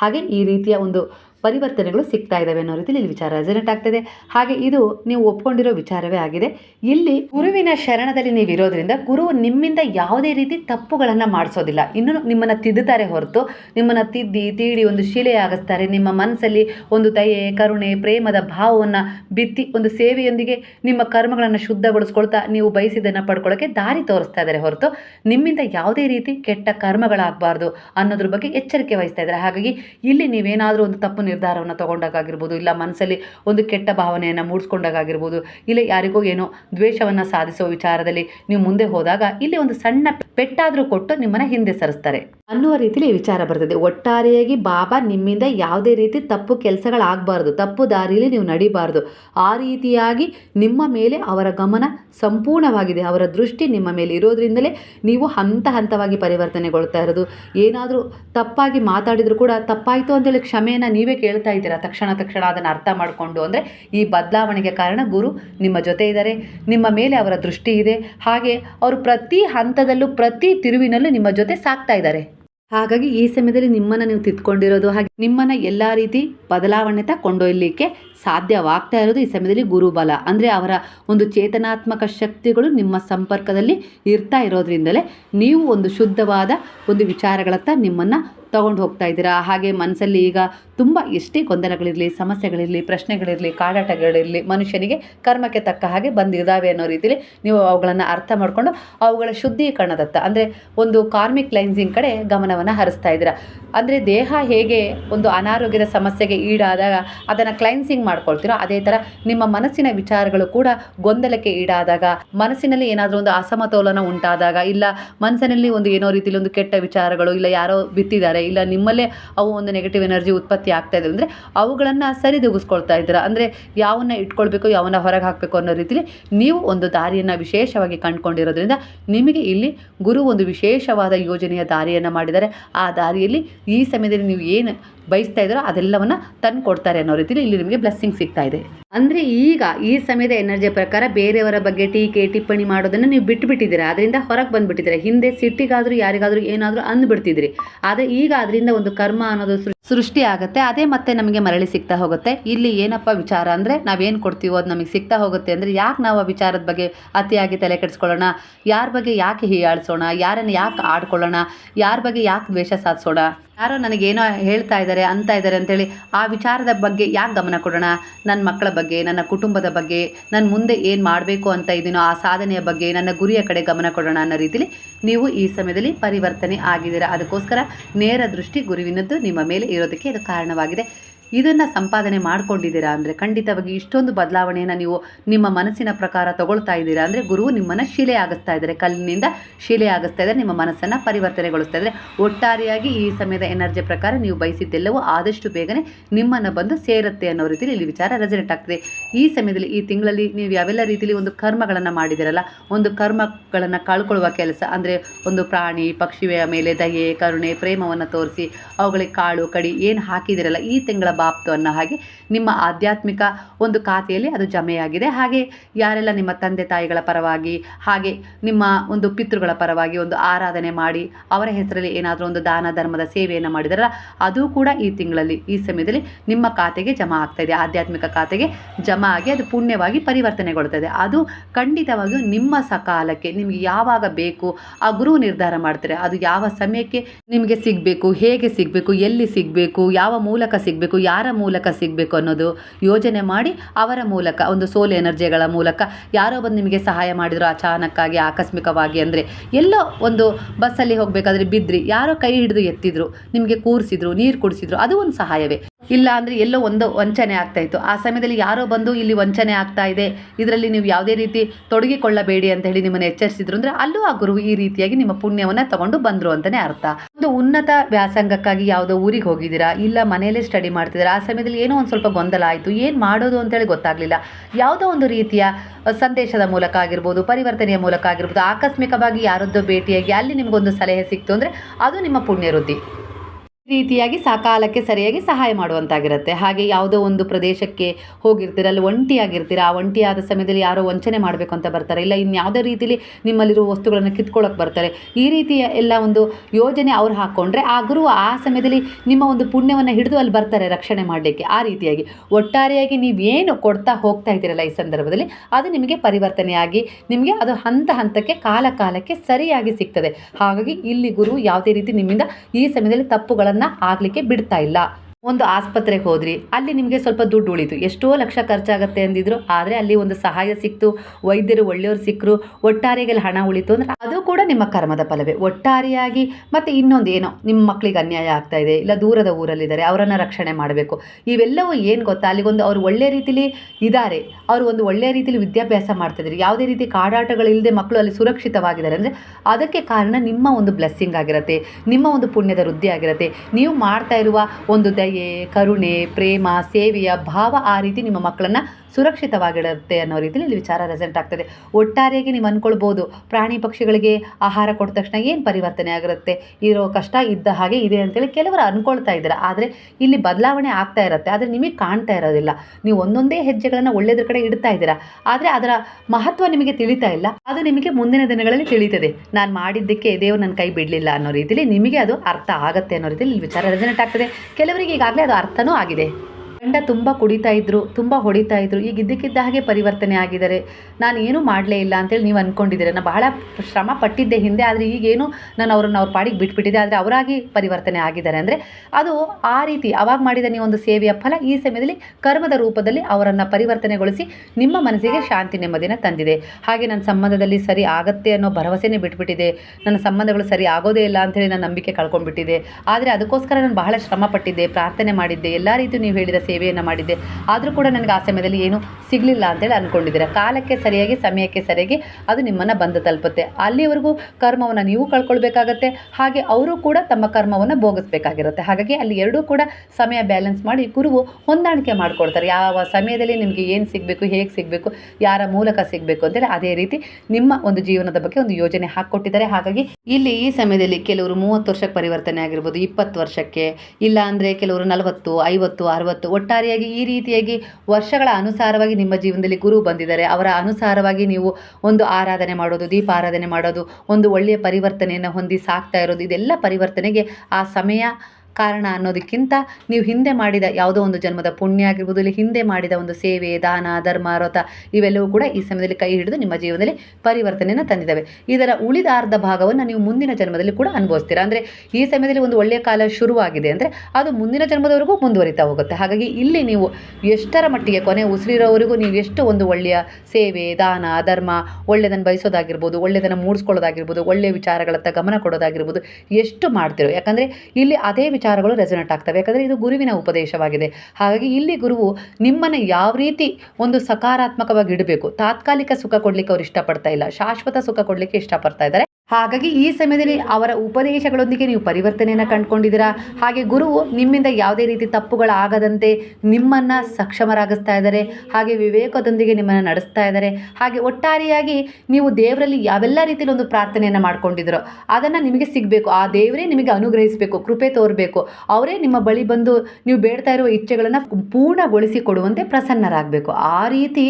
ಹಾಗೆ ಈ ರೀತಿಯ ಒಂದು ಪರಿವರ್ತನೆಗಳು ಸಿಗ್ತಾ ಇದ್ದಾವೆ ಅನ್ನೋ ರೀತಿಯಲ್ಲಿ ಇಲ್ಲಿ ವಿಚಾರ ರೆಸನೆಟ್ ಆಗ್ತದೆ. ಹಾಗೆ ಇದು ನೀವು ಒಪ್ಕೊಂಡಿರೋ ವಿಚಾರವೇ ಆಗಿದೆ. ಇಲ್ಲಿ ಗುರುವಿನ ಶರಣದಲ್ಲಿ ನೀವು ಇರೋದ್ರಿಂದ ಗುರು ನಿಮ್ಮಿಂದ ಯಾವುದೇ ರೀತಿ ತಪ್ಪುಗಳನ್ನು ಮಾಡಿಸೋದಿಲ್ಲ. ಇನ್ನು ನಿಮ್ಮನ್ನು ತಿದ್ದುತ್ತಾರೆ ಹೊರತು, ನಿಮ್ಮನ್ನು ತಿದ್ದಿ, ತೀಡಿ ಒಂದು ಶಿಲೆ ಆಗಿಸ್ತಾರೆ. ನಿಮ್ಮ ಮನಸ್ಸಲ್ಲಿ ಒಂದು ದಯೆ, ಕರುಣೆ, ಪ್ರೇಮದ ಭಾವವನ್ನು ಬಿತ್ತಿ ಒಂದು ಸೇವೆಯೊಂದಿಗೆ ನಿಮ್ಮ ಕರ್ಮಗಳನ್ನು ಶುದ್ಧಗೊಳಿಸ್ಕೊಳ್ತಾ ನೀವು ಬಯಸಿದ್ದನ್ನು ಪಡ್ಕೊಳ್ಳೋಕ್ಕೆ ದಾರಿ ತೋರಿಸ್ತಾ ಇದ್ದಾರೆ ಹೊರತು, ನಿಮ್ಮಿಂದ ಯಾವುದೇ ರೀತಿ ಕೆಟ್ಟ ಕರ್ಮಗಳಾಗಬಾರ್ದು ಅನ್ನೋದ್ರ ಬಗ್ಗೆ ಎಚ್ಚರಿಕೆ ವಹಿಸ್ತಾ ಇದ್ದಾರೆ ಹಾಗಾಗಿ ಇಲ್ಲಿ ನೀವೇನಾದರೂ ಒಂದು ತಪ್ಪು ನಿರ್ಧಾರವನ್ನು ತಗೊಂಡಾಗಿರ್ಬೋದು ಇಲ್ಲ ಮನಸ್ಸಲ್ಲಿ ಒಂದು ಕೆಟ್ಟ ಭಾವನೆಯನ್ನು ಮೂಡಿಸ್ಕೊಂಡಾಗಿರ್ಬೋದು ಇಲ್ಲ ಯಾರಿಗೋ ಏನೋ ದ್ವೇಷವನ್ನು ಸಾಧಿಸುವ ವಿಚಾರದಲ್ಲಿ ನೀವು ಮುಂದೆ ಹೋದಾಗ ಇಲ್ಲಿ ಒಂದು ಸಣ್ಣ ಪೆಟ್ಟಾದರೂ ಕೊಟ್ಟು ನಿಮ್ಮನ್ನು ಹಿಂದೆ ಸರಿಸ್ತಾರೆ. ಅನ್ನುವ ರೀತಿಯಲ್ಲಿ ವಿಚಾರ ಬರ್ತದೆ. ಒಟ್ಟಾರೆಯಾಗಿ ಬಾಬಾ ನಿಮ್ಮಿಂದ ಯಾವುದೇ ರೀತಿ ತಪ್ಪು ಕೆಲಸಗಳಾಗಬಾರ್ದು, ತಪ್ಪು ದಾರಿಯಲ್ಲಿ ನೀವು ನಡಿಬಾರ್ದು. ಆ ರೀತಿಯಾಗಿ ನಿಮ್ಮ ಮೇಲೆ ಅವರ ಗಮನ ಸಂಪೂರ್ಣವಾಗಿದೆ. ಅವರ ದೃಷ್ಟಿ ನಿಮ್ಮ ಮೇಲೆ ಇರೋದ್ರಿಂದಲೇ ನೀವು ಹಂತ ಹಂತವಾಗಿ ಪರಿವರ್ತನೆಗೊಳ್ತಾ ಇರೋದು. ಏನಾದರೂ ತಪ್ಪಾಗಿ ಮಾತಾಡಿದರೂ ಕೂಡ ತಪ್ಪಾಯಿತು ಅಂತೇಳಿ ಕ್ಷಮೆಯನ್ನು ನೀವೇ ಕೇಳ್ತಾ ಇದ್ದೀರಾ, ತಕ್ಷಣ ತಕ್ಷಣ ಅದನ್ನು ಅರ್ಥ ಮಾಡಿಕೊಂಡು ಅಂದರೆ ಈ ಬದಲಾವಣೆಗೆ ಕಾರಣ ಗುರು ನಿಮ್ಮ ಜೊತೆ ಇದ್ದಾರೆ, ನಿಮ್ಮ ಮೇಲೆ ಅವರ ದೃಷ್ಟಿ ಇದೆ, ಹಾಗೆ ಅವರು ಪ್ರತಿ ಹಂತದಲ್ಲೂ ಪ್ರತಿ ತಿರುವಿನಲ್ಲೂ ನಿಮ್ಮ ಜೊತೆ ಸಾಕ್ತಾ ಇದ್ದಾರೆ. ಹಾಗಾಗಿ ಈ ಸಮಯದಲ್ಲಿ ನಿಮ್ಮನ್ನು ನೀವು ತಿದ್ಕೊಂಡಿರೋದು, ಹಾಗೆ ನಿಮ್ಮನ್ನು ಎಲ್ಲ ರೀತಿ ಬದಲಾವಣೆ ತ ಕೊಂಡೊಯ್ಯಲಿಕ್ಕೆ ಸಾಧ್ಯವಾಗ್ತಾ ಇರೋದು ಈ ಸಮಯದಲ್ಲಿ ಗುರುಬಲ. ಅಂದರೆ ಅವರ ಒಂದು ಚೇತನಾತ್ಮಕ ಶಕ್ತಿಗಳು ನಿಮ್ಮ ಸಂಪರ್ಕದಲ್ಲಿ ಇರ್ತಾ ಇರೋದ್ರಿಂದಲೇ ನೀವು ಒಂದು ಶುದ್ಧವಾದ ಒಂದು ವಿಚಾರಗಳತ್ತ ನಿಮ್ಮನ್ನು ತಗೊಂಡು ಹೋಗ್ತಾ ಇದ್ದೀರಾ? ಹಾಗೆ ಮನಸ್ಸಲ್ಲಿ ಈಗ ತುಂಬ ಎಷ್ಟೇ ಗೊಂದಲಗಳಿರಲಿ, ಸಮಸ್ಯೆಗಳಿರಲಿ, ಪ್ರಶ್ನೆಗಳಿರಲಿ, ಕಾಡಾಟಗಳಿರಲಿ, ಮನುಷ್ಯನಿಗೆ ಕರ್ಮಕ್ಕೆ ತಕ್ಕ ಹಾಗೆ ಬಂದಿದ್ದಾವೆ ಅನ್ನೋ ರೀತಿಯಲ್ಲಿ ನೀವು ಅವುಗಳನ್ನು ಅರ್ಥ ಮಾಡಿಕೊಂಡು ಅವುಗಳ ಶುದ್ಧೀಕರಣದತ್ತ, ಅಂದರೆ ಒಂದು ಕಾರ್ಮಿಕ್ ಕ್ಲೈನ್ಸಿಂಗ್ ಕಡೆ ಗಮನವನ್ನು ಹರಿಸ್ತಾ ಇದ್ದೀರಾ? ಅಂದರೆ ದೇಹ ಹೇಗೆ ಒಂದು ಅನಾರೋಗ್ಯದ ಸಮಸ್ಯೆಗೆ ಈಡಾದಾಗ ಅದನ್ನು ಕ್ಲೈನ್ಸಿಂಗ್ ಮಾಡ್ಕೊಳ್ತೀರೋ, ಅದೇ ಥರ ನಿಮ್ಮ ಮನಸ್ಸಿನ ವಿಚಾರಗಳು ಕೂಡ ಗೊಂದಲಕ್ಕೆ ಈಡಾದಾಗ, ಮನಸ್ಸಿನಲ್ಲಿ ಏನಾದರೂ ಒಂದು ಅಸಮತೋಲನ ಉಂಟಾದಾಗ, ಇಲ್ಲ ಮನಸ್ಸಿನಲ್ಲಿ ಒಂದು ಏನೋ ರೀತಿಯಲ್ಲಿ ಒಂದು ಕೆಟ್ಟ ವಿಚಾರಗಳು, ಇಲ್ಲ ಯಾರೋ ಬಿತ್ತಿದ್ದಾರೆ ಇಲ್ಲ ನಿಮ್ಮಲ್ಲೇ ಅವು ಒಂದು ನೆಗೆಟಿವ್ ಎನರ್ಜಿ ಉತ್ಪತ್ತಿ ಆಗ್ತಾ ಇದೆ ಅಂದರೆ ಅವುಗಳನ್ನು ಸರಿದೂಗಿಸ್ಕೊಳ್ತಾ ಇದ್ದೀರಾ? ಅಂದರೆ ಯಾವನ್ನ ಇಟ್ಕೊಳ್ಬೇಕು, ಯಾವನ್ನ ಹೊರಗೆ ಹಾಕಬೇಕು ಅನ್ನೋ ರೀತಿಲಿ ನೀವು ಒಂದು ದಾರಿಯನ್ನು ವಿಶೇಷವಾಗಿ ಕಂಡುಕೊಂಡಿರೋದ್ರಿಂದ ನಿಮಗೆ ಇಲ್ಲಿ ಗುರು ಒಂದು ವಿಶೇಷವಾದ ಯೋಜನೆಯ ದಾರಿಯನ್ನು ಮಾಡಿದ್ದಾರೆ. ಆ ದಾರಿಯಲ್ಲಿ ಈ ಸಮಯದಲ್ಲಿ ನೀವು ಏನು ಬಯಸ್ತಾ ಇದ್ದಾರೋ ಅದೆಲ್ಲವನ್ನು ತಂದು ಕೊಡ್ತಾರೆ ಅನ್ನೋ ರೀತಿಲಿ ಇಲ್ಲಿ ನಿಮಗೆ ಬ್ಲೆಸ್ಸಿಂಗ್ ಸಿಗ್ತಾ ಇದೆ. ಅಂದರೆ ಈಗ ಈ ಸಮಯದ ಎನರ್ಜಿ ಪ್ರಕಾರ ಬೇರೆಯವರ ಬಗ್ಗೆ ಟೀಕೆ, ಟಿಪ್ಪಣಿ ಮಾಡೋದನ್ನು ನೀವು ಬಿಟ್ಟುಬಿಟ್ಟಿದ್ದೀರಾ ಅದರಿಂದ ಹೊರಗೆ ಬಂದುಬಿಟ್ಟಿದ್ದೀರಾ? ಹಿಂದೆ ಸಿಟ್ಟಿಗಾದರೂ ಯಾರಿಗಾದರೂ ಏನಾದರೂ ಅಂದ್ಬಿಡ್ತಿದ್ರಿ. ಆದರೆ ಈಗ ಅದರಿಂದ ಒಂದು ಕರ್ಮ ಅನ್ನೋದು ಸೃಷ್ಟಿ ಆಗುತ್ತೆ, ಅದೇ ಮತ್ತೆ ನಮಗೆ ಮರಳಿ ಸಿಗ್ತಾ ಹೋಗುತ್ತೆ. ಇಲ್ಲಿ ಏನಪ್ಪ ವಿಚಾರ ಅಂದರೆ ನಾವೇನು ಕೊಡ್ತೀವೋ ಅದು ನಮಗೆ ಸಿಗ್ತಾ ಹೋಗುತ್ತೆ ಅಂದರೆ ಯಾಕೆ ನಾವು ಆ ವಿಚಾರದ ಬಗ್ಗೆ ಅತಿಯಾಗಿ ತಲೆ ಕೆಡಿಸ್ಕೊಳ್ಳೋಣ? ಯಾರ ಬಗ್ಗೆ ಯಾಕೆ ಹೀಯಾಳಿಸೋಣ? ಯಾರನ್ನು ಯಾಕೆ ಆಡ್ಕೊಳ್ಳೋಣ? ಯಾರ ಬಗ್ಗೆ ಯಾಕೆ ದ್ವೇಷ ಸಾಧಿಸೋಣ? ಯಾರೋ ನನಗೇನೋ ಹೇಳ್ತಾ ಇದ್ದಾರೆ, ಅಂತ ಇದ್ದಾರೆ ಅಂತೇಳಿ ಆ ವಿಚಾರದ ಬಗ್ಗೆ ಯಾಕೆ ಗಮನ ಕೊಡೋಣ? ನನ್ನ ಮಕ್ಕಳ ಬಗ್ಗೆ, ನನ್ನ ಕುಟುಂಬದ ಬಗ್ಗೆ, ನಾನು ಮುಂದೆ ಏನು ಮಾಡಬೇಕು ಅಂತ ಇದ್ದೀನೋ ಆ ಸಾಧನೆಯ ಬಗ್ಗೆ ನನ್ನ ಗುರಿಯ ಕಡೆ ಗಮನ ಕೊಡೋಣ ಅನ್ನೋ ರೀತಿಲಿ ನೀವು ಈ ಸಮಯದಲ್ಲಿ ಪರಿವರ್ತನೆ ಆಗಿದ್ದೀರಾ. ಅದಕ್ಕೋಸ್ಕರ ನೇರ ದೃಷ್ಟಿ ಗುರುವಿನದ್ದು ನಿಮ್ಮ ಮೇಲೆ ಇರೋದಕ್ಕೆ ಇದು ಕಾರಣವಾಗಿದೆ. ಇದನ್ನು ಸಂಪಾದನೆ ಮಾಡ್ಕೊಂಡಿದ್ದೀರಾ ಅಂದರೆ ಖಂಡಿತವಾಗಿ ಇಷ್ಟೊಂದು ಬದಲಾವಣೆಯನ್ನು ನೀವು ನಿಮ್ಮ ಮನಸ್ಸಿನ ಪ್ರಕಾರ ತಗೊಳ್ತಾ ಇದ್ದೀರಾ ಅಂದರೆ ಗುರು ನಿಮ್ಮನ್ನು ಶಿಲೆ ಆಗಿಸ್ತಾ ಇದ್ದಾರೆ, ಕಲ್ಲಿನಿಂದ ಶಿಲೆ ಆಗಿಸ್ತಾ ಇದ್ದಾರೆ, ನಿಮ್ಮ ಮನಸ್ಸನ್ನು ಪರಿವರ್ತನೆಗೊಳಿಸ್ತಾ ಇದ್ದಾರೆ. ಒಟ್ಟಾರೆಯಾಗಿ ಈ ಸಮಯದ ಎನರ್ಜಿ ಪ್ರಕಾರ ನೀವು ಬಯಸಿದ್ದೆಲ್ಲವೂ ಆದಷ್ಟು ಬೇಗನೆ ನಿಮ್ಮನ್ನು ಬಂದು ಸೇರುತ್ತೆ ಅನ್ನೋ ರೀತಿಯಲ್ಲಿ ಇಲ್ಲಿ ವಿಚಾರ ರೆಸನೆಟ್ ಆಗ್ತದೆ. ಈ ಸಮಯದಲ್ಲಿ, ಈ ತಿಂಗಳಲ್ಲಿ ನೀವು ಯಾವೆಲ್ಲ ರೀತಿಯಲ್ಲಿ ಒಂದು ಕರ್ಮಗಳನ್ನು ಮಾಡಿದಿರಲ್ಲ ಒಂದು ಕರ್ಮಗಳನ್ನು ಕಳ್ಕೊಳ್ಳುವ ಕೆಲಸ ಅಂದರೆ ಒಂದು ಪ್ರಾಣಿ, ಪಕ್ಷಿಯ ಮೇಲೆ ದಯೆ, ಕರುಣೆ, ಪ್ರೇಮವನ್ನು ತೋರಿಸಿ, ಅವುಗಳಿಗೆ ಕಾಳು, ಕಡಿ ಏನು ಹಾಕಿದಿರಲ್ಲ ಈ ತಿಂಗಳ ಬಾಪ್ತು ಅನ್ನೋ ಹಾಗೆ ನಿಮ್ಮ ಆಧ್ಯಾತ್ಮಿಕ ಒಂದು ಖಾತೆಯಲ್ಲಿ ಅದು ಜಮೆಯಾಗಿದೆ. ಹಾಗೆ ಯಾರೆಲ್ಲ ನಿಮ್ಮ ತಂದೆ ತಾಯಿಗಳ ಪರವಾಗಿ, ಹಾಗೆ ನಿಮ್ಮ ಒಂದು ಪಿತೃಗಳ ಪರವಾಗಿ ಒಂದು ಆರಾಧನೆ ಮಾಡಿ, ಅವರ ಹೆಸರಲ್ಲಿ ಏನಾದರೂ ಒಂದು ದಾನ, ಧರ್ಮದ ಸೇವೆಯನ್ನು ಮಾಡಿದಾರಲ್ಲ, ಅದು ಕೂಡ ಈ ತಿಂಗಳಲ್ಲಿ, ಈ ಸಮಯದಲ್ಲಿ ನಿಮ್ಮ ಖಾತೆಗೆ ಜಮಾ ಆಗ್ತಾ ಇದೆ. ಆಧ್ಯಾತ್ಮಿಕ ಖಾತೆಗೆ ಜಮಾ ಆಗಿ ಅದು ಪುಣ್ಯವಾಗಿ ಪರಿವರ್ತನೆಗೊಳ್ತದೆ ಅದು ಖಂಡಿತವಾಗಿಯೂ ನಿಮ್ಮ ಸಕಾಲಕ್ಕೆ ನಿಮಗೆ ಯಾವಾಗ ಬೇಕು ಆ ಗುರು ನಿರ್ಧಾರ ಮಾಡ್ತಾರೆ. ಅದು ಯಾವ ಸಮಯಕ್ಕೆ ನಿಮಗೆ ಸಿಗಬೇಕು, ಹೇಗೆ ಸಿಗಬೇಕು, ಎಲ್ಲಿ ಸಿಗಬೇಕು, ಯಾವ ಮೂಲಕ ಸಿಗಬೇಕು ಯಾರ ಮೂಲಕ ಸಿಗಬೇಕು ಅನ್ನೋದು ಯೋಜನೆ ಮಾಡಿ ಅವರ ಮೂಲಕ, ಒಂದು ಸೋಲ್ ಎನರ್ಜಿಗಳ ಮೂಲಕ ಯಾರೋ ಬಂದು ನಿಮಗೆ ಸಹಾಯ ಮಾಡಿದ್ರು ಅಚಾನಕ್ಕಾಗಿ, ಆಕಸ್ಮಿಕವಾಗಿ ಅಂದರೆ ಎಲ್ಲೋ ಒಂದು ಬಸ್ಸಲ್ಲಿ ಹೋಗಬೇಕಾದ್ರೆ ಬಿದ್ರಿ, ಯಾರೋ ಕೈ ಹಿಡಿದು ಎತ್ತಿದ್ರು, ನಿಮಗೆ ಕೂರಿಸಿದ್ರು, ನೀರು ಕುಡಿಸಿದ್ರು, ಅದು ಒಂದು ಸಹಾಯವೇ. ಇಲ್ಲ ಅಂದರೆ ಎಲ್ಲೋ ಒಂದು ವಂಚನೆ ಆಗ್ತಾ ಇತ್ತು. ಆ ಸಮಯದಲ್ಲಿ ಯಾರೋ ಬಂದು ಇಲ್ಲಿ ವಂಚನೆ ಆಗ್ತಾ ಇದೆ. ಇದರಲ್ಲಿ ನೀವು ಯಾವುದೇ ರೀತಿ ತೊಡಗಿಕೊಳ್ಳಬೇಡಿ ಅಂತ ಹೇಳಿ ನಿಮ್ಮನ್ನು ಎಚ್ಚರಿಸಿದ್ರು. ಅಂದರೆ ಅಲ್ಲೂ ಆ ಗುರು ಈ ರೀತಿಯಾಗಿ ನಿಮ್ಮ ಪುಣ್ಯವನ್ನು ತಗೊಂಡು ಬಂದರು ಅಂತಲೇ ಅರ್ಥ. ಒಂದು ಉನ್ನತ ವ್ಯಾಸಂಗಕ್ಕಾಗಿ ಯಾವುದೋ ಊರಿಗೆ ಹೋಗಿದ್ದೀರಾ? ಇಲ್ಲ ಮನೆಯಲ್ಲೇ ಸ್ಟಡಿ ಮಾಡ್ತಿದ್ದೀರಾ? ಆ ಸಮಯದಲ್ಲಿ ಏನೋ ಒಂದು ಸ್ವಲ್ಪ ಗೊಂದಲ ಆಯಿತು. ಏನು ಮಾಡೋದು ಅಂತೇಳಿ ಗೊತ್ತಾಗಲಿಲ್ಲ. ಯಾವುದೋ ಒಂದು ರೀತಿಯ ಸಂದೇಶದ ಮೂಲಕ ಆಗಿರ್ಬೋದು, ಪರಿವರ್ತನೆಯ ಮೂಲಕ ಆಗಿರ್ಬೋದು, ಆಕಸ್ಮಿಕವಾಗಿ ಯಾರದ್ದೋ ಭೇಟಿಯಾಗಿ ಅಲ್ಲಿ ನಿಮಗೊಂದು ಸಲಹೆ ಸಿಕ್ತು ಅಂದರೆ ಅದು ನಿಮ್ಮ ಪುಣ್ಯ ವೃದ್ಧಿ ರೀತಿಯಾಗಿ ಸಕಾಲಕ್ಕೆ ಸರಿಯಾಗಿ ಸಹಾಯ ಮಾಡುವಂತಾಗಿರುತ್ತೆ. ಹಾಗೆ ಯಾವುದೋ ಒಂದು ಪ್ರದೇಶಕ್ಕೆ ಹೋಗಿರ್ತೀರ, ಅಲ್ಲಿ ಒಂಟಿಯಾಗಿರ್ತೀರ, ಆ ಒಂಟಿಯಾದ ಸಮಯದಲ್ಲಿ ಯಾರೋ ವಂಚನೆ ಮಾಡಬೇಕು ಅಂತ ಬರ್ತಾರೆ. ಇಲ್ಲ ಇನ್ಯಾವುದೇ ರೀತಿಯಲ್ಲಿ ನಿಮ್ಮಲ್ಲಿರುವ ವಸ್ತುಗಳನ್ನು ಕಿತ್ಕೊಳ್ಳೋಕೆ ಬರ್ತಾರೆ. ಈ ರೀತಿಯ ಎಲ್ಲ ಒಂದು ಯೋಜನೆ ಅವ್ರು ಹಾಕ್ಕೊಂಡ್ರೆ ಆ ಗುರು ಆ ಸಮಯದಲ್ಲಿ ನಿಮ್ಮ ಒಂದು ಪುಣ್ಯವನ್ನು ಹಿಡಿದು ಅಲ್ಲಿ ಬರ್ತಾರೆ ರಕ್ಷಣೆ ಮಾಡಲಿಕ್ಕೆ. ಆ ರೀತಿಯಾಗಿ ಒಟ್ಟಾರೆಯಾಗಿ ನೀವೇನು ಕೊಡ್ತಾ ಹೋಗ್ತಾ ಇದ್ದೀರಲ್ಲ ಈ ಸಂದರ್ಭದಲ್ಲಿ, ಅದು ನಿಮಗೆ ಪರಿವರ್ತನೆಯಾಗಿ, ನಿಮಗೆ ಅದು ಹಂತ ಹಂತಕ್ಕೆ, ಕಾಲ ಕಾಲಕ್ಕೆ ಸರಿಯಾಗಿ ಸಿಗ್ತದೆ. ಹಾಗಾಗಿ ಇಲ್ಲಿ ಗುರು ಯಾವುದೇ ರೀತಿ ನಿಮ್ಮಿಂದ ಈ ಸಮಯದಲ್ಲಿ ತಪ್ಪುಗಳನ್ನು ಆಗಲಿಕ್ಕೆ ಬಿಡ್ತಾ ಇಲ್ಲ. ಒಂದು ಆಸ್ಪತ್ರೆಗೆ ಹೋದ್ರಿ, ಅಲ್ಲಿ ನಿಮಗೆ ಸ್ವಲ್ಪ ದುಡ್ಡು ಉಳಿತು. ಎಷ್ಟೋ ಲಕ್ಷ ಖರ್ಚಾಗತ್ತೆ ಅಂದಿದ್ರು, ಆದರೆ ಅಲ್ಲಿ ಒಂದು ಸಹಾಯ ಸಿಕ್ತು, ವೈದ್ಯರು ಒಳ್ಳೆಯವರು ಸಿಕ್ಕರು ಒಟ್ಟಾರೆಗೆ ಹಣ ಉಳಿತು ಅಂದರೆ ಅದು ಕೂಡ ನಿಮ್ಮ ಕರ್ಮದ ಫಲವೇ. ಒಟ್ಟಾರೆಯಾಗಿ ಮತ್ತು ಇನ್ನೊಂದು ಏನೋ, ನಿಮ್ಮ ಮಕ್ಕಳಿಗೆ ಅನ್ಯಾಯ ಆಗ್ತಾ ಇದೆ, ಇಲ್ಲ ದೂರದ ಊರಲ್ಲಿದ್ದಾರೆ, ಅವರನ್ನು ರಕ್ಷಣೆ ಮಾಡಬೇಕು. ಇವೆಲ್ಲವೂ ಏನು ಗೊತ್ತಾ? ಅಲ್ಲಿಗೊಂದು ಅವರು ಒಳ್ಳೆ ರೀತಿಲಿ ಇದ್ದಾರೆ ಅವರು ಒಂದು ಒಳ್ಳೆಯ ರೀತಿಲಿ ವಿದ್ಯಾಭ್ಯಾಸ ಮಾಡ್ತಿದ್ದಾರೆ ಯಾವುದೇ ರೀತಿ ಕಾಡಾಟಗಳಿಲ್ಲದೆ ಮಕ್ಕಳು ಅಲ್ಲಿ ಸುರಕ್ಷಿತವಾಗಿದ್ದಾರೆ ಅಂದರೆ ಅದಕ್ಕೆ ಕಾರಣ ನಿಮ್ಮ ಒಂದು ಬ್ಲೆಸ್ಸಿಂಗ್ ಆಗಿರುತ್ತೆ, ನಿಮ್ಮ ಒಂದು ಪುಣ್ಯದ ವೃದ್ಧಿ ಆಗಿರುತ್ತೆ. ನೀವು ಮಾಡ್ತಾ ಇರುವ ಒಂದು ದಯೆ ಕರುಣೆ ಪ್ರೇಮ ಸೇವೆಯ ಭಾವ ಆ ರೀತಿ ನಿಮ್ಮ ಮಕ್ಕಳನ್ನು ಸುರಕ್ಷಿತವಾಗಿಡುತ್ತೆ ಅನ್ನೋ ರೀತಿಯಲ್ಲಿ ಇಲ್ಲಿ ವಿಚಾರ ರೆಸೆಂಟ್ ಆಗ್ತದೆ. ಒಟ್ಟಾರೆಯಾಗಿ ನೀವು ಅಂದ್ಕೊಳ್ಬೋದು ಪ್ರಾಣಿ ಪಕ್ಷಿಗಳಿಗೆ ಆಹಾರ ಕೊಟ್ಟ ತಕ್ಷಣ ಏನು ಪರಿವರ್ತನೆ ಆಗಿರುತ್ತೆ? ಇರೋ ಕಷ್ಟ ಇದ್ದ ಹಾಗೆ ಇದೆ ಅಂತೇಳಿ ಕೆಲವರು ಅಂದ್ಕೊಳ್ತಾ ಇದ್ದಾರೆ. ಆದರೆ ಇಲ್ಲಿ ಬದಲಾವಣೆ ಆಗ್ತಾ ಇರುತ್ತೆ. ಆದರೆ ನಿಮಗೆ ಕಾಣ್ತಾ ಇರೋದಿಲ್ಲ. ನೀವು ಒಂದೊಂದೇ ಹೆಜ್ಜೆಗಳನ್ನು ಒಳ್ಳೆಯದ್ರ ಕಡೆ ಇಡ್ತಾ ಇದ್ದೀರಾ? ಆದರೆ ಅದರ ಮಹತ್ವ ನಿಮಗೆ ತಿಳಿತಾ ಇಲ್ಲ. ಅದು ನಿಮಗೆ ಮುಂದಿನ ದಿನಗಳಲ್ಲಿ ತಿಳಿತದೆ. ನಾನು ಮಾಡಿದ್ದಕ್ಕೆ ದೇವರು ನನ್ನ ಕೈ ಬಿಡಲಿಲ್ಲ ಅನ್ನೋ ರೀತಿಯಲ್ಲಿ ನಿಮಗೆ ಅದು ಅರ್ಥ ಆಗುತ್ತೆ ಅನ್ನೋ ರೀತಿಯಲ್ಲಿ ವಿಚಾರ ರೆಸನೆಟ್ ಆಗ್ತದೆ. ಕೆಲವರಿಗೆ ಈಗಾಗಲೇ ಅದು ಅರ್ಥನೂ ಆಗಿದೆ. ಗಂಡ ತುಂಬ ಕುಡಿತಾ ಇದ್ರು, ತುಂಬ ಹೊಡಿತಾ ಇದ್ರು, ಈಗ ಇದ್ದಕ್ಕಿದ್ದ ಹಾಗೆ ಪರಿವರ್ತನೆ ಆಗಿದ್ದಾರೆ. ನಾನು ಏನೂ ಮಾಡಲೇ ಇಲ್ಲ ಅಂತೇಳಿ ನೀವು ಅಂದ್ಕೊಂಡಿದ್ದೀರ ನಾನು ಬಹಳ ಶ್ರಮ ಪಟ್ಟಿದ್ದೆ ಹಿಂದೆ, ಆದರೆ ಈಗೇನು ನಾನು ಅವ್ರನ್ನ ಅವ್ರ ಪಾಡಿಗೆ ಬಿಟ್ಬಿಟ್ಟಿದೆ ಆದರೆ ಅವರಾಗಿ ಪರಿವರ್ತನೆ ಆಗಿದ್ದಾರೆ. ಅಂದರೆ ಅದು ಆ ರೀತಿ ಅವಾಗ ಮಾಡಿದ ನೀವು ಒಂದು ಸೇವೆಯ ಫಲ ಈ ಸಮಯದಲ್ಲಿ ಕರ್ಮದ ರೂಪದಲ್ಲಿ ಅವರನ್ನು ಪರಿವರ್ತನೆಗೊಳಿಸಿ ನಿಮ್ಮ ಮನಸ್ಸಿಗೆ ಶಾಂತಿ ನೆಮ್ಮದಿನ ತಂದಿದೆ. ಹಾಗೆ ನನ್ನ ಸಂಬಂಧದಲ್ಲಿ ಸರಿ ಆಗತ್ತೆ ಅನ್ನೋ ಭರವಸೆನೇ ಬಿಟ್ಬಿಟ್ಟಿದೆ. ನನ್ನ ಸಂಬಂಧಗಳು ಸರಿ ಆಗೋದೇ ಇಲ್ಲ ಅಂತೇಳಿ ನಾನು ನಂಬಿಕೆ ಕಳ್ಕೊಂಡ್ಬಿಟ್ಟಿದೆ. ಆದರೆ ಅದಕ್ಕೋಸ್ಕರ ನಾನು ಬಹಳ ಶ್ರಮ ಪಟ್ಟಿದ್ದೆ, ಪ್ರಾರ್ಥನೆ ಮಾಡಿದ್ದೆ. ಎಲ್ಲ ರೀತಿ ನೀವು ಹೇಳಿದ ಸೇವೆಯನ್ನು ಮಾಡಿದ್ದೆ. ಆದರೂ ಕೂಡ ನನಗೆ ಆ ಸಮಯದಲ್ಲಿ ಏನು ಸಿಗಲಿಲ್ಲ ಅಂತೇಳಿ ಅಂದ್ಕೊಂಡಿದ್ದೀರ ಕಾಲಕ್ಕೆ ಸರಿಯಾಗಿ, ಸಮಯಕ್ಕೆ ಸರಿಯಾಗಿ ಅದು ನಿಮ್ಮನ್ನು ಬಂದು ತಲುಪುತ್ತೆ. ಅಲ್ಲಿವರೆಗೂ ಕರ್ಮವನ್ನು ನೀವು ಕಳ್ಕೊಳ್ಬೇಕಾಗತ್ತೆ. ಹಾಗೆ ಅವರು ಕೂಡ ತಮ್ಮ ಕರ್ಮವನ್ನು ಭೋಗಿಸ್ಬೇಕಾಗಿರುತ್ತೆ. ಹಾಗಾಗಿ ಅಲ್ಲಿ ಎರಡೂ ಕೂಡ ಸಮಯ ಬ್ಯಾಲೆನ್ಸ್ ಮಾಡಿ ಗುರುವು ಹೊಂದಾಣಿಕೆ ಮಾಡಿಕೊಡ್ತಾರೆ ಯಾವ ಸಮಯದಲ್ಲಿ ನಿಮಗೆ ಏನು ಸಿಗಬೇಕು, ಹೇಗೆ ಸಿಗಬೇಕು, ಯಾರ ಮೂಲಕ ಸಿಗಬೇಕು ಅಂತೇಳಿ ಅದೇ ರೀತಿ ನಿಮ್ಮ ಒಂದು ಜೀವನದ ಬಗ್ಗೆ ಒಂದು ಯೋಜನೆ ಹಾಕ್ಕೊಟ್ಟಿದ್ದಾರೆ. ಹಾಗಾಗಿ ಇಲ್ಲಿ ಈ ಸಮಯದಲ್ಲಿ ಕೆಲವರು ಮೂವತ್ತು ವರ್ಷಕ್ಕೆ ಪರಿವರ್ತನೆ ಆಗಿರ್ಬೋದು. ಇಪ್ಪತ್ತು ವರ್ಷಕ್ಕೆ, ಇಲ್ಲ ಅಂದರೆ ಕೆಲವರು ನಲವತ್ತು, ಐವತ್ತು, ಅರವತ್ತು ಒಟ್ಟಾರೆಯಾಗಿ ಈ ರೀತಿಯಾಗಿ ವರ್ಷಗಳ ಅನುಸಾರವಾಗಿ ನಿಮ್ಮ ಜೀವನದಲ್ಲಿ ಗುರು ಬಂದಿದ್ದಾರೆ. ಅವರ ಅನುಸಾರವಾಗಿ ನೀವು ಒಂದು ಆರಾಧನೆ ಮಾಡೋದು ದೀಪ ಆರಾಧನೆ ಮಾಡೋದು, ಒಂದು ಒಳ್ಳೆಯ ಪರಿವರ್ತನೆಯನ್ನು ಹೊಂದಿ ಸಾಕ್ತಾ ಇರೋದು, ಇದೆಲ್ಲ ಪರಿವರ್ತನೆಗೆ ಆ ಸಮಯ ಕಾರಣ ಅನ್ನೋದಕ್ಕಿಂತ ನೀವು ಹಿಂದೆ ಮಾಡಿದ ಯಾವುದೋ ಒಂದು ಜನ್ಮದ ಪುಣ್ಯ ಆಗಿರ್ಬೋದು, ಇಲ್ಲಿ ಹಿಂದೆ ಮಾಡಿದ ಒಂದು ಸೇವೆ, ದಾನ, ಧರ್ಮ, ವ್ರತ, ಇವೆಲ್ಲವೂ ಕೂಡ ಈ ಸಮಯದಲ್ಲಿ ಕೈ ಹಿಡಿದು ನಿಮ್ಮ ಜೀವನದಲ್ಲಿ ಪರಿವರ್ತನೆಯನ್ನು ತಂದಿದ್ದಾವೆ. ಇದರ ಉಳಿದ ಅರ್ಧ ಭಾಗವನ್ನು ನೀವು ಮುಂದಿನ ಜನ್ಮದಲ್ಲಿ ಕೂಡ ಅನುಭವಿಸ್ತೀರಾ? ಅಂದರೆ ಈ ಸಮಯದಲ್ಲಿ ಒಂದು ಒಳ್ಳೆಯ ಕಾಲ ಶುರುವಾಗಿದೆ ಅಂದರೆ ಅದು ಮುಂದಿನ ಜನ್ಮದವರೆಗೂ ಮುಂದುವರಿತಾ ಹೋಗುತ್ತೆ. ಹಾಗಾಗಿ ಇಲ್ಲಿ ನೀವು ಎಷ್ಟರ ಮಟ್ಟಿಗೆ ಕೊನೆ ಉಸಿರಿರೋವರೆಗೂ ನೀವು ಎಷ್ಟು ಒಂದು ಒಳ್ಳೆಯ ಸೇವೆ, ದಾನ, ಧರ್ಮ ಒಳ್ಳೆಯದನ್ನು ಬಯಸೋದಾಗಿರ್ಬೋದು ಒಳ್ಳೆಯದನ್ನು ಮೂಡಿಸ್ಕೊಳ್ಳೋದಾಗಿರ್ಬೋದು, ಒಳ್ಳೆಯ ವಿಚಾರಗಳತ್ತ ಗಮನ ಕೊಡೋದಾಗಿರ್ಬೋದು ಎಷ್ಟು ಮಾಡ್ತಿರೋ? ಯಾಕಂದರೆ ಇಲ್ಲಿ ಅದೇ ವಿಚಾರಗಳು ರೆಸೊನೇಟ್ ಆಗ್ತವೆ. ಯಾಕಂದರೆ ಇದು ಗುರುವಿನ ಉಪದೇಶವಾಗಿದೆ. ಹಾಗಾಗಿ ಇಲ್ಲಿ ಗುರುವು ನಿಮ್ಮನ್ನು ಯಾವ ರೀತಿ ಒಂದು ಸಕಾರಾತ್ಮಕವಾಗಿ ಇಡಬೇಕು, ತಾತ್ಕಾಲಿಕ ಸುಖ ಕೊಡಲಿಕ್ಕೆ ಅವ್ರು ಇಷ್ಟಪಡ್ತಾ ಇಲ್ಲ, ಶಾಶ್ವತ ಸುಖ ಕೊಡಲಿಕ್ಕೆ ಇಷ್ಟಪಡ್ತಾ ಇದ್ದಾರೆ ಹಾಗಾಗಿ ಈ ಸಮಯದಲ್ಲಿ ಅವರ ಉಪದೇಶಗಳೊಂದಿಗೆ ನೀವು ಪರಿವರ್ತನೆಯನ್ನು ಕಂಡುಕೊಂಡಿದ್ದೀರಾ? ಹಾಗೆ ಗುರುವು ನಿಮ್ಮಿಂದ ಯಾವುದೇ ರೀತಿ ತಪ್ಪುಗಳಾಗದಂತೆ ನಿಮ್ಮನ್ನು ಸಕ್ಷಮರಾಗಿಸ್ತಾ ಇದ್ದಾರೆ ಹಾಗೆ ವಿವೇಕದೊಂದಿಗೆ ನಿಮ್ಮನ್ನು ನಡೆಸ್ತಾ ಇದ್ದಾರೆ ಹಾಗೆ ಒಟ್ಟಾರೆಯಾಗಿ ನೀವು ದೇವರಲ್ಲಿ ಯಾವೆಲ್ಲ ರೀತಿಯಲ್ಲಿ ಒಂದು ಪ್ರಾರ್ಥನೆಯನ್ನು ಮಾಡ್ಕೊಂಡಿದ್ದೀರೋ ಅದನ್ನು ನಿಮಗೆ ಸಿಗಬೇಕು. ಆ ದೇವರೇ ನಿಮಗೆ ಅನುಗ್ರಹಿಸಬೇಕು ಕೃಪೆ ತೋರಬೇಕು. ಅವರೇ ನಿಮ್ಮ ಬಳಿ ಬಂದು ನೀವು ಬೇಡ್ತಾ ಇರುವ ಇಚ್ಛೆಗಳನ್ನು ಪೂರ್ಣಗೊಳಿಸಿ ಕೊಡುವಂತೆ ಪ್ರಸನ್ನರಾಗಬೇಕು. ಆ ರೀತಿ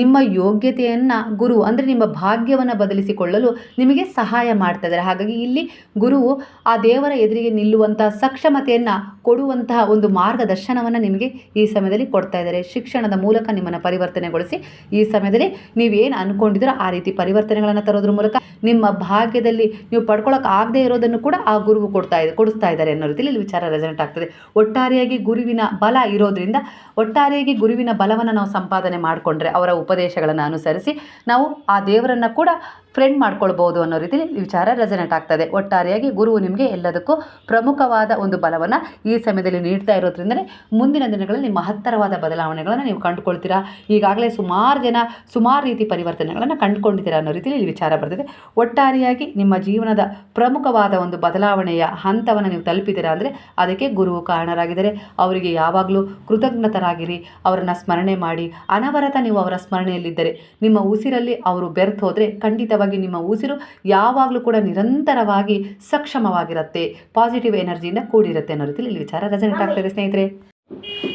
ನಿಮ್ಮ ಯೋಗ್ಯತೆಯನ್ನು ಗುರು ಅಂದರೆ ನಿಮ್ಮ ಭಾಗ್ಯವನ್ನು ಬದಲಿಸಿಕೊಳ್ಳಲು ನಿಮಗೆ ಸಹಾಯ ಮಾಡ್ತಾ ಇದ್ದಾರೆ ಹಾಗಾಗಿ ಇಲ್ಲಿ ಗುರುವು ಆ ದೇವರ ಎದುರಿಗೆ ನಿಲ್ಲುವಂತಹ ಸಕ್ಷಮತೆಯನ್ನು ಕೊಡುವಂತಹ ಒಂದು ಮಾರ್ಗದರ್ಶನವನ್ನು ನಿಮಗೆ ಈ ಸಮಯದಲ್ಲಿ ಕೊಡ್ತಾ ಇದ್ದಾರೆ. ಶಿಕ್ಷಣದ ಮೂಲಕ ನಿಮ್ಮನ್ನು ಪರಿವರ್ತನೆಗೊಳಿಸಿ ಈ ಸಮಯದಲ್ಲಿ ನೀವೇನು ಅಂದ್ಕೊಂಡಿದ್ದೀರೋ ಆ ರೀತಿ ಪರಿವರ್ತನೆಗಳನ್ನು ತರೋದ್ರ ಮೂಲಕ ನಿಮ್ಮ ಭಾಗ್ಯದಲ್ಲಿ ನೀವು ಪಡ್ಕೊಳ್ಳೋಕೆ ಆಗದೆ ಇರೋದನ್ನು ಕೂಡ ಆ ಗುರುವು ಕೊಡ್ತಾ ಇದೆ, ಕೊಡಿಸ್ತಾ ಇದ್ದಾರೆ ಅನ್ನೋ ರೀತಿಯಲ್ಲಿ ಇಲ್ಲಿ ವಿಚಾರ ರೆಸೆಂಟ್ ಆಗ್ತದೆ. ಒಟ್ಟಾರೆಯಾಗಿ ಗುರುವಿನ ಬಲ ಇರೋದ್ರಿಂದ, ಒಟ್ಟಾರೆಯಾಗಿ ಗುರುವಿನ ಬಲವನ್ನು ನಾವು ಸಂಪಾದನೆ ಮಾಡಿಕೊಂಡ್ರೆ ಅವರ ಉಪದೇಶಗಳನ್ನು ಅನುಸರಿಸಿ ನಾವು ಆ ದೇವರನ್ನು ಕೂಡ ಫ್ರೆಂಡ್ ಮಾಡ್ಕೊಳ್ಬೋದು ಅನ್ನೋ ರೀತಿಯಲ್ಲಿ ವಿಚಾರ ರೆಸನೆಟ್ ಆಗ್ತದೆ. ಒಟ್ಟಾರೆಯಾಗಿ ಗುರುವು ನಿಮಗೆ ಎಲ್ಲದಕ್ಕೂ ಪ್ರಮುಖವಾದ ಒಂದು ಬಲವನ್ನು ಈ ಸಮಯದಲ್ಲಿ ನೀಡ್ತಾ ಇರೋದ್ರಿಂದ ಮುಂದಿನ ದಿನಗಳಲ್ಲಿ ಮಹತ್ತರವಾದ ಬದಲಾವಣೆಗಳನ್ನು ನೀವು ಕಂಡುಕೊಳ್ತೀರಾ? ಈಗಾಗಲೇ ಸುಮಾರು ಜನ ಸುಮಾರು ರೀತಿ ಪರಿವರ್ತನೆಗಳನ್ನು ಕಂಡುಕೊಂಡಿದ್ದೀರಾ ಅನ್ನೋ ರೀತಿಯಲ್ಲಿ ಇಲ್ಲಿ ವಿಚಾರ ಬರ್ತದೆ. ಒಟ್ಟಾರೆಯಾಗಿ ನಿಮ್ಮ ಜೀವನದ ಪ್ರಮುಖವಾದ ಒಂದು ಬದಲಾವಣೆಯ ಹಂತವನ್ನು ನೀವು ತಲುಪಿದ್ದೀರಾ ಅಂದರೆ ಅದಕ್ಕೆ ಗುರುವು ಕಾರಣರಾಗಿದ್ದಾರೆ. ಅವರಿಗೆ ಯಾವಾಗಲೂ ಕೃತಜ್ಞತರಾಗಿರಿ, ಅವರನ್ನು ಸ್ಮರಣೆ ಮಾಡಿ, ಅನವರತ ನೀವು ಅವರ ಸ್ಮರಣೆಯಲ್ಲಿದ್ದರೆ, ನಿಮ್ಮ ಉಸಿರಲ್ಲಿ ಅವರು ಬೆರ್ತು ಹೋದರೆ ಖಂಡಿತವಾಗಿ ನಿಮ್ಮ ಉಸಿರು ಯಾವಾಗಲೂ ಕೂಡ ನಿರಂತರವಾಗಿ ಸಕ್ಷಮವಾಗಿರುತ್ತೆ. ಪಾಸಿಟಿವ್ ಎನರ್ಜಿಯಿಂದ ಕೂಡಿರುತ್ತೆ ಅನ್ನೋ ರೀತಿಯಲ್ಲಿ ವಿಚಾರ ರೆಸನೆಂಟ್ ಆಗ್ತದೆ ಸ್ನೇಹಿತರೆ.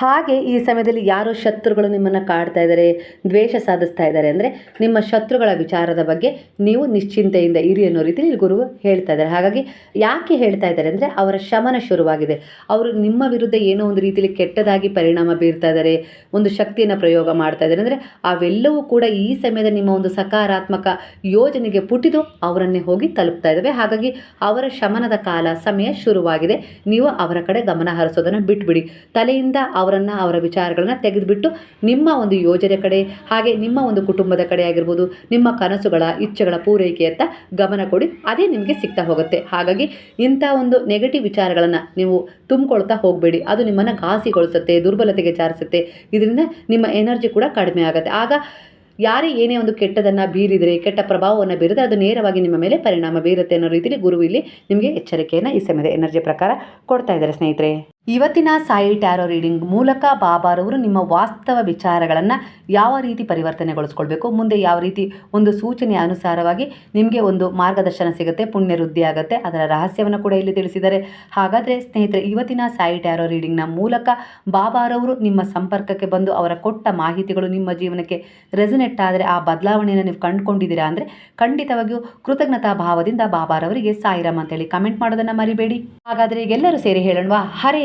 ಹಾಗೆ ಈ ಸಮಯದಲ್ಲಿ ಯಾರೋ ಶತ್ರುಗಳು ನಿಮ್ಮನ್ನು ಕಾಡ್ತಾ ಇದ್ದಾರೆ, ದ್ವೇಷ ಸಾಧಿಸ್ತಾ ಇದ್ದಾರೆ ಅಂದರೆ ನಿಮ್ಮ ಶತ್ರುಗಳ ವಿಚಾರದ ಬಗ್ಗೆ ನೀವು ನಿಶ್ಚಿಂತೆಯಿಂದ ಇರಿ ಅನ್ನೋ ರೀತಿಯಲ್ಲಿ ಗುರು ಹೇಳ್ತಾ ಇದ್ದಾರೆ. ಹಾಗಾಗಿ ಯಾಕೆ ಹೇಳ್ತಾ ಇದ್ದಾರೆ ಅಂದರೆ ಅವರ ಶಮನ ಶುರುವಾಗಿದೆ. ಅವರು ನಿಮ್ಮ ವಿರುದ್ಧ ಏನೋ ಒಂದು ರೀತಿಯಲ್ಲಿ ಕೆಟ್ಟದಾಗಿ ಪರಿಣಾಮ ಬೀರ್ತಾ ಇದ್ದಾರೆ, ಒಂದು ಶಕ್ತಿಯನ್ನು ಪ್ರಯೋಗ ಮಾಡ್ತಾ ಇದ್ದಾರೆ ಅಂದರೆ ಅವೆಲ್ಲವೂ ಕೂಡ ಈ ಸಮಯದ ನಿಮ್ಮ ಒಂದು ಸಕಾರಾತ್ಮಕ ಯೋಜನೆಗೆ ಪುಟಿದು ಅವರನ್ನೇ ಹೋಗಿ ತಲುಪ್ತಾ ಇದ್ದಾವೆ. ಹಾಗಾಗಿ ಅವರ ಶಮನದ ಕಾಲ ಸಮಯ ಶುರುವಾಗಿದೆ. ನೀವು ಅವರ ಕಡೆ ಗಮನ ಹರಿಸೋದನ್ನು ಬಿಟ್ಬಿಡಿ. ತಲೆಯಿಂದ ಅವರನ್ನು, ಅವರ ವಿಚಾರಗಳನ್ನು ತೆಗೆದುಬಿಟ್ಟು ನಿಮ್ಮ ಒಂದು ಯೋಜನೆ ಕಡೆ, ಹಾಗೆ ನಿಮ್ಮ ಒಂದು ಕುಟುಂಬದ ಕಡೆ ಆಗಿರ್ಬೋದು, ನಿಮ್ಮ ಕನಸುಗಳ, ಇಚ್ಛೆಗಳ ಪೂರೈಕೆಯತ್ತ ಗಮನ ಕೊಡಿ, ಅದೇ ನಿಮಗೆ ಸಿಗ್ತಾ ಹೋಗುತ್ತೆ. ಹಾಗಾಗಿ ಇಂಥ ಒಂದು ನೆಗೆಟಿವ್ ವಿಚಾರಗಳನ್ನು ನೀವು ತುಂಬಿಕೊಳ್ತಾ ಹೋಗಬೇಡಿ. ಅದು ನಿಮ್ಮನ್ನು ಘಾಸಿಗೊಳಿಸುತ್ತೆ, ದುರ್ಬಲತೆಗೆ ಚಾರಿಸುತ್ತೆ ಇದರಿಂದ ನಿಮ್ಮ ಎನರ್ಜಿ ಕೂಡ ಕಡಿಮೆ ಆಗುತ್ತೆ. ಆಗ ಯಾರೇ ಏನೇ ಒಂದು ಕೆಟ್ಟದನ್ನು ಬೀರಿದರೆ, ಕೆಟ್ಟ ಪ್ರಭಾವವನ್ನು ಬೀರಿದರೆ, ಅದು ನೇರವಾಗಿ ನಿಮ್ಮ ಮೇಲೆ ಪರಿಣಾಮ ಬೀರುತ್ತೆ ಅನ್ನೋ ರೀತಿಯಲ್ಲಿ ಗುರು ಇಲ್ಲಿ ನಿಮಗೆ ಎಚ್ಚರಿಕೆಯನ್ನು ಈ ಸಮಯದ ಎನರ್ಜಿ ಪ್ರಕಾರ ಕೊಡ್ತಾ ಇದ್ದಾರೆ ಸ್ನೇಹಿತರೆ. ಇವತ್ತಿನ ಸಾಯಿ ಟ್ಯಾರೋ ರೀಡಿಂಗ್ ಮೂಲಕ ಬಾಬಾರವರು ನಿಮ್ಮ ವಾಸ್ತವ ವಿಚಾರಗಳನ್ನು ಯಾವ ರೀತಿ ಪರಿವರ್ತನೆಗೊಳಿಸ್ಕೊಳ್ಬೇಕು, ಮುಂದೆ ಯಾವ ರೀತಿ ಒಂದು ಸೂಚನೆಯ ಅನುಸಾರವಾಗಿ ನಿಮಗೆ ಒಂದು ಮಾರ್ಗದರ್ಶನ ಸಿಗುತ್ತೆ ಪುಣ್ಯ ವೃದ್ಧಿ ಆಗುತ್ತೆ, ಅದರ ರಹಸ್ಯವನ್ನು ಕೂಡ ಇಲ್ಲಿ ತಿಳಿಸಿದ್ದಾರೆ. ಹಾಗಾದರೆ ಸ್ನೇಹಿತರೆ, ಇವತ್ತಿನ ಸಾಯಿ ಟ್ಯಾರೋ ರೀಡಿಂಗ್ನ ಮೂಲಕ ಬಾಬಾರವರು ನಿಮ್ಮ ಸಂಪರ್ಕಕ್ಕೆ ಬಂದು ಅವರ ಕೊಟ್ಟ ಮಾಹಿತಿಗಳು ನಿಮ್ಮ ಜೀವನಕ್ಕೆ ರೆಸಿನೆಟ್ ಆದರೆ, ಆ ಬದಲಾವಣೆಯನ್ನು ನೀವು ಕಂಡುಕೊಂಡಿದ್ದೀರಾ ಅಂದರೆ ಖಂಡಿತವಾಗಿಯೂ ಕೃತಜ್ಞತಾ ಭಾವದಿಂದ ಬಾಬಾರವರಿಗೆ ಸಾಯಿರಾಮ್ ಅಂತೇಳಿ ಕಮೆಂಟ್ ಮಾಡೋದನ್ನು ಮರಿಬೇಡಿ. ಹಾಗಾದರೆ ಈಗೆಲ್ಲರೂ ಸೇರಿ ಹೇಳೋಣವಾ? ಹರೇ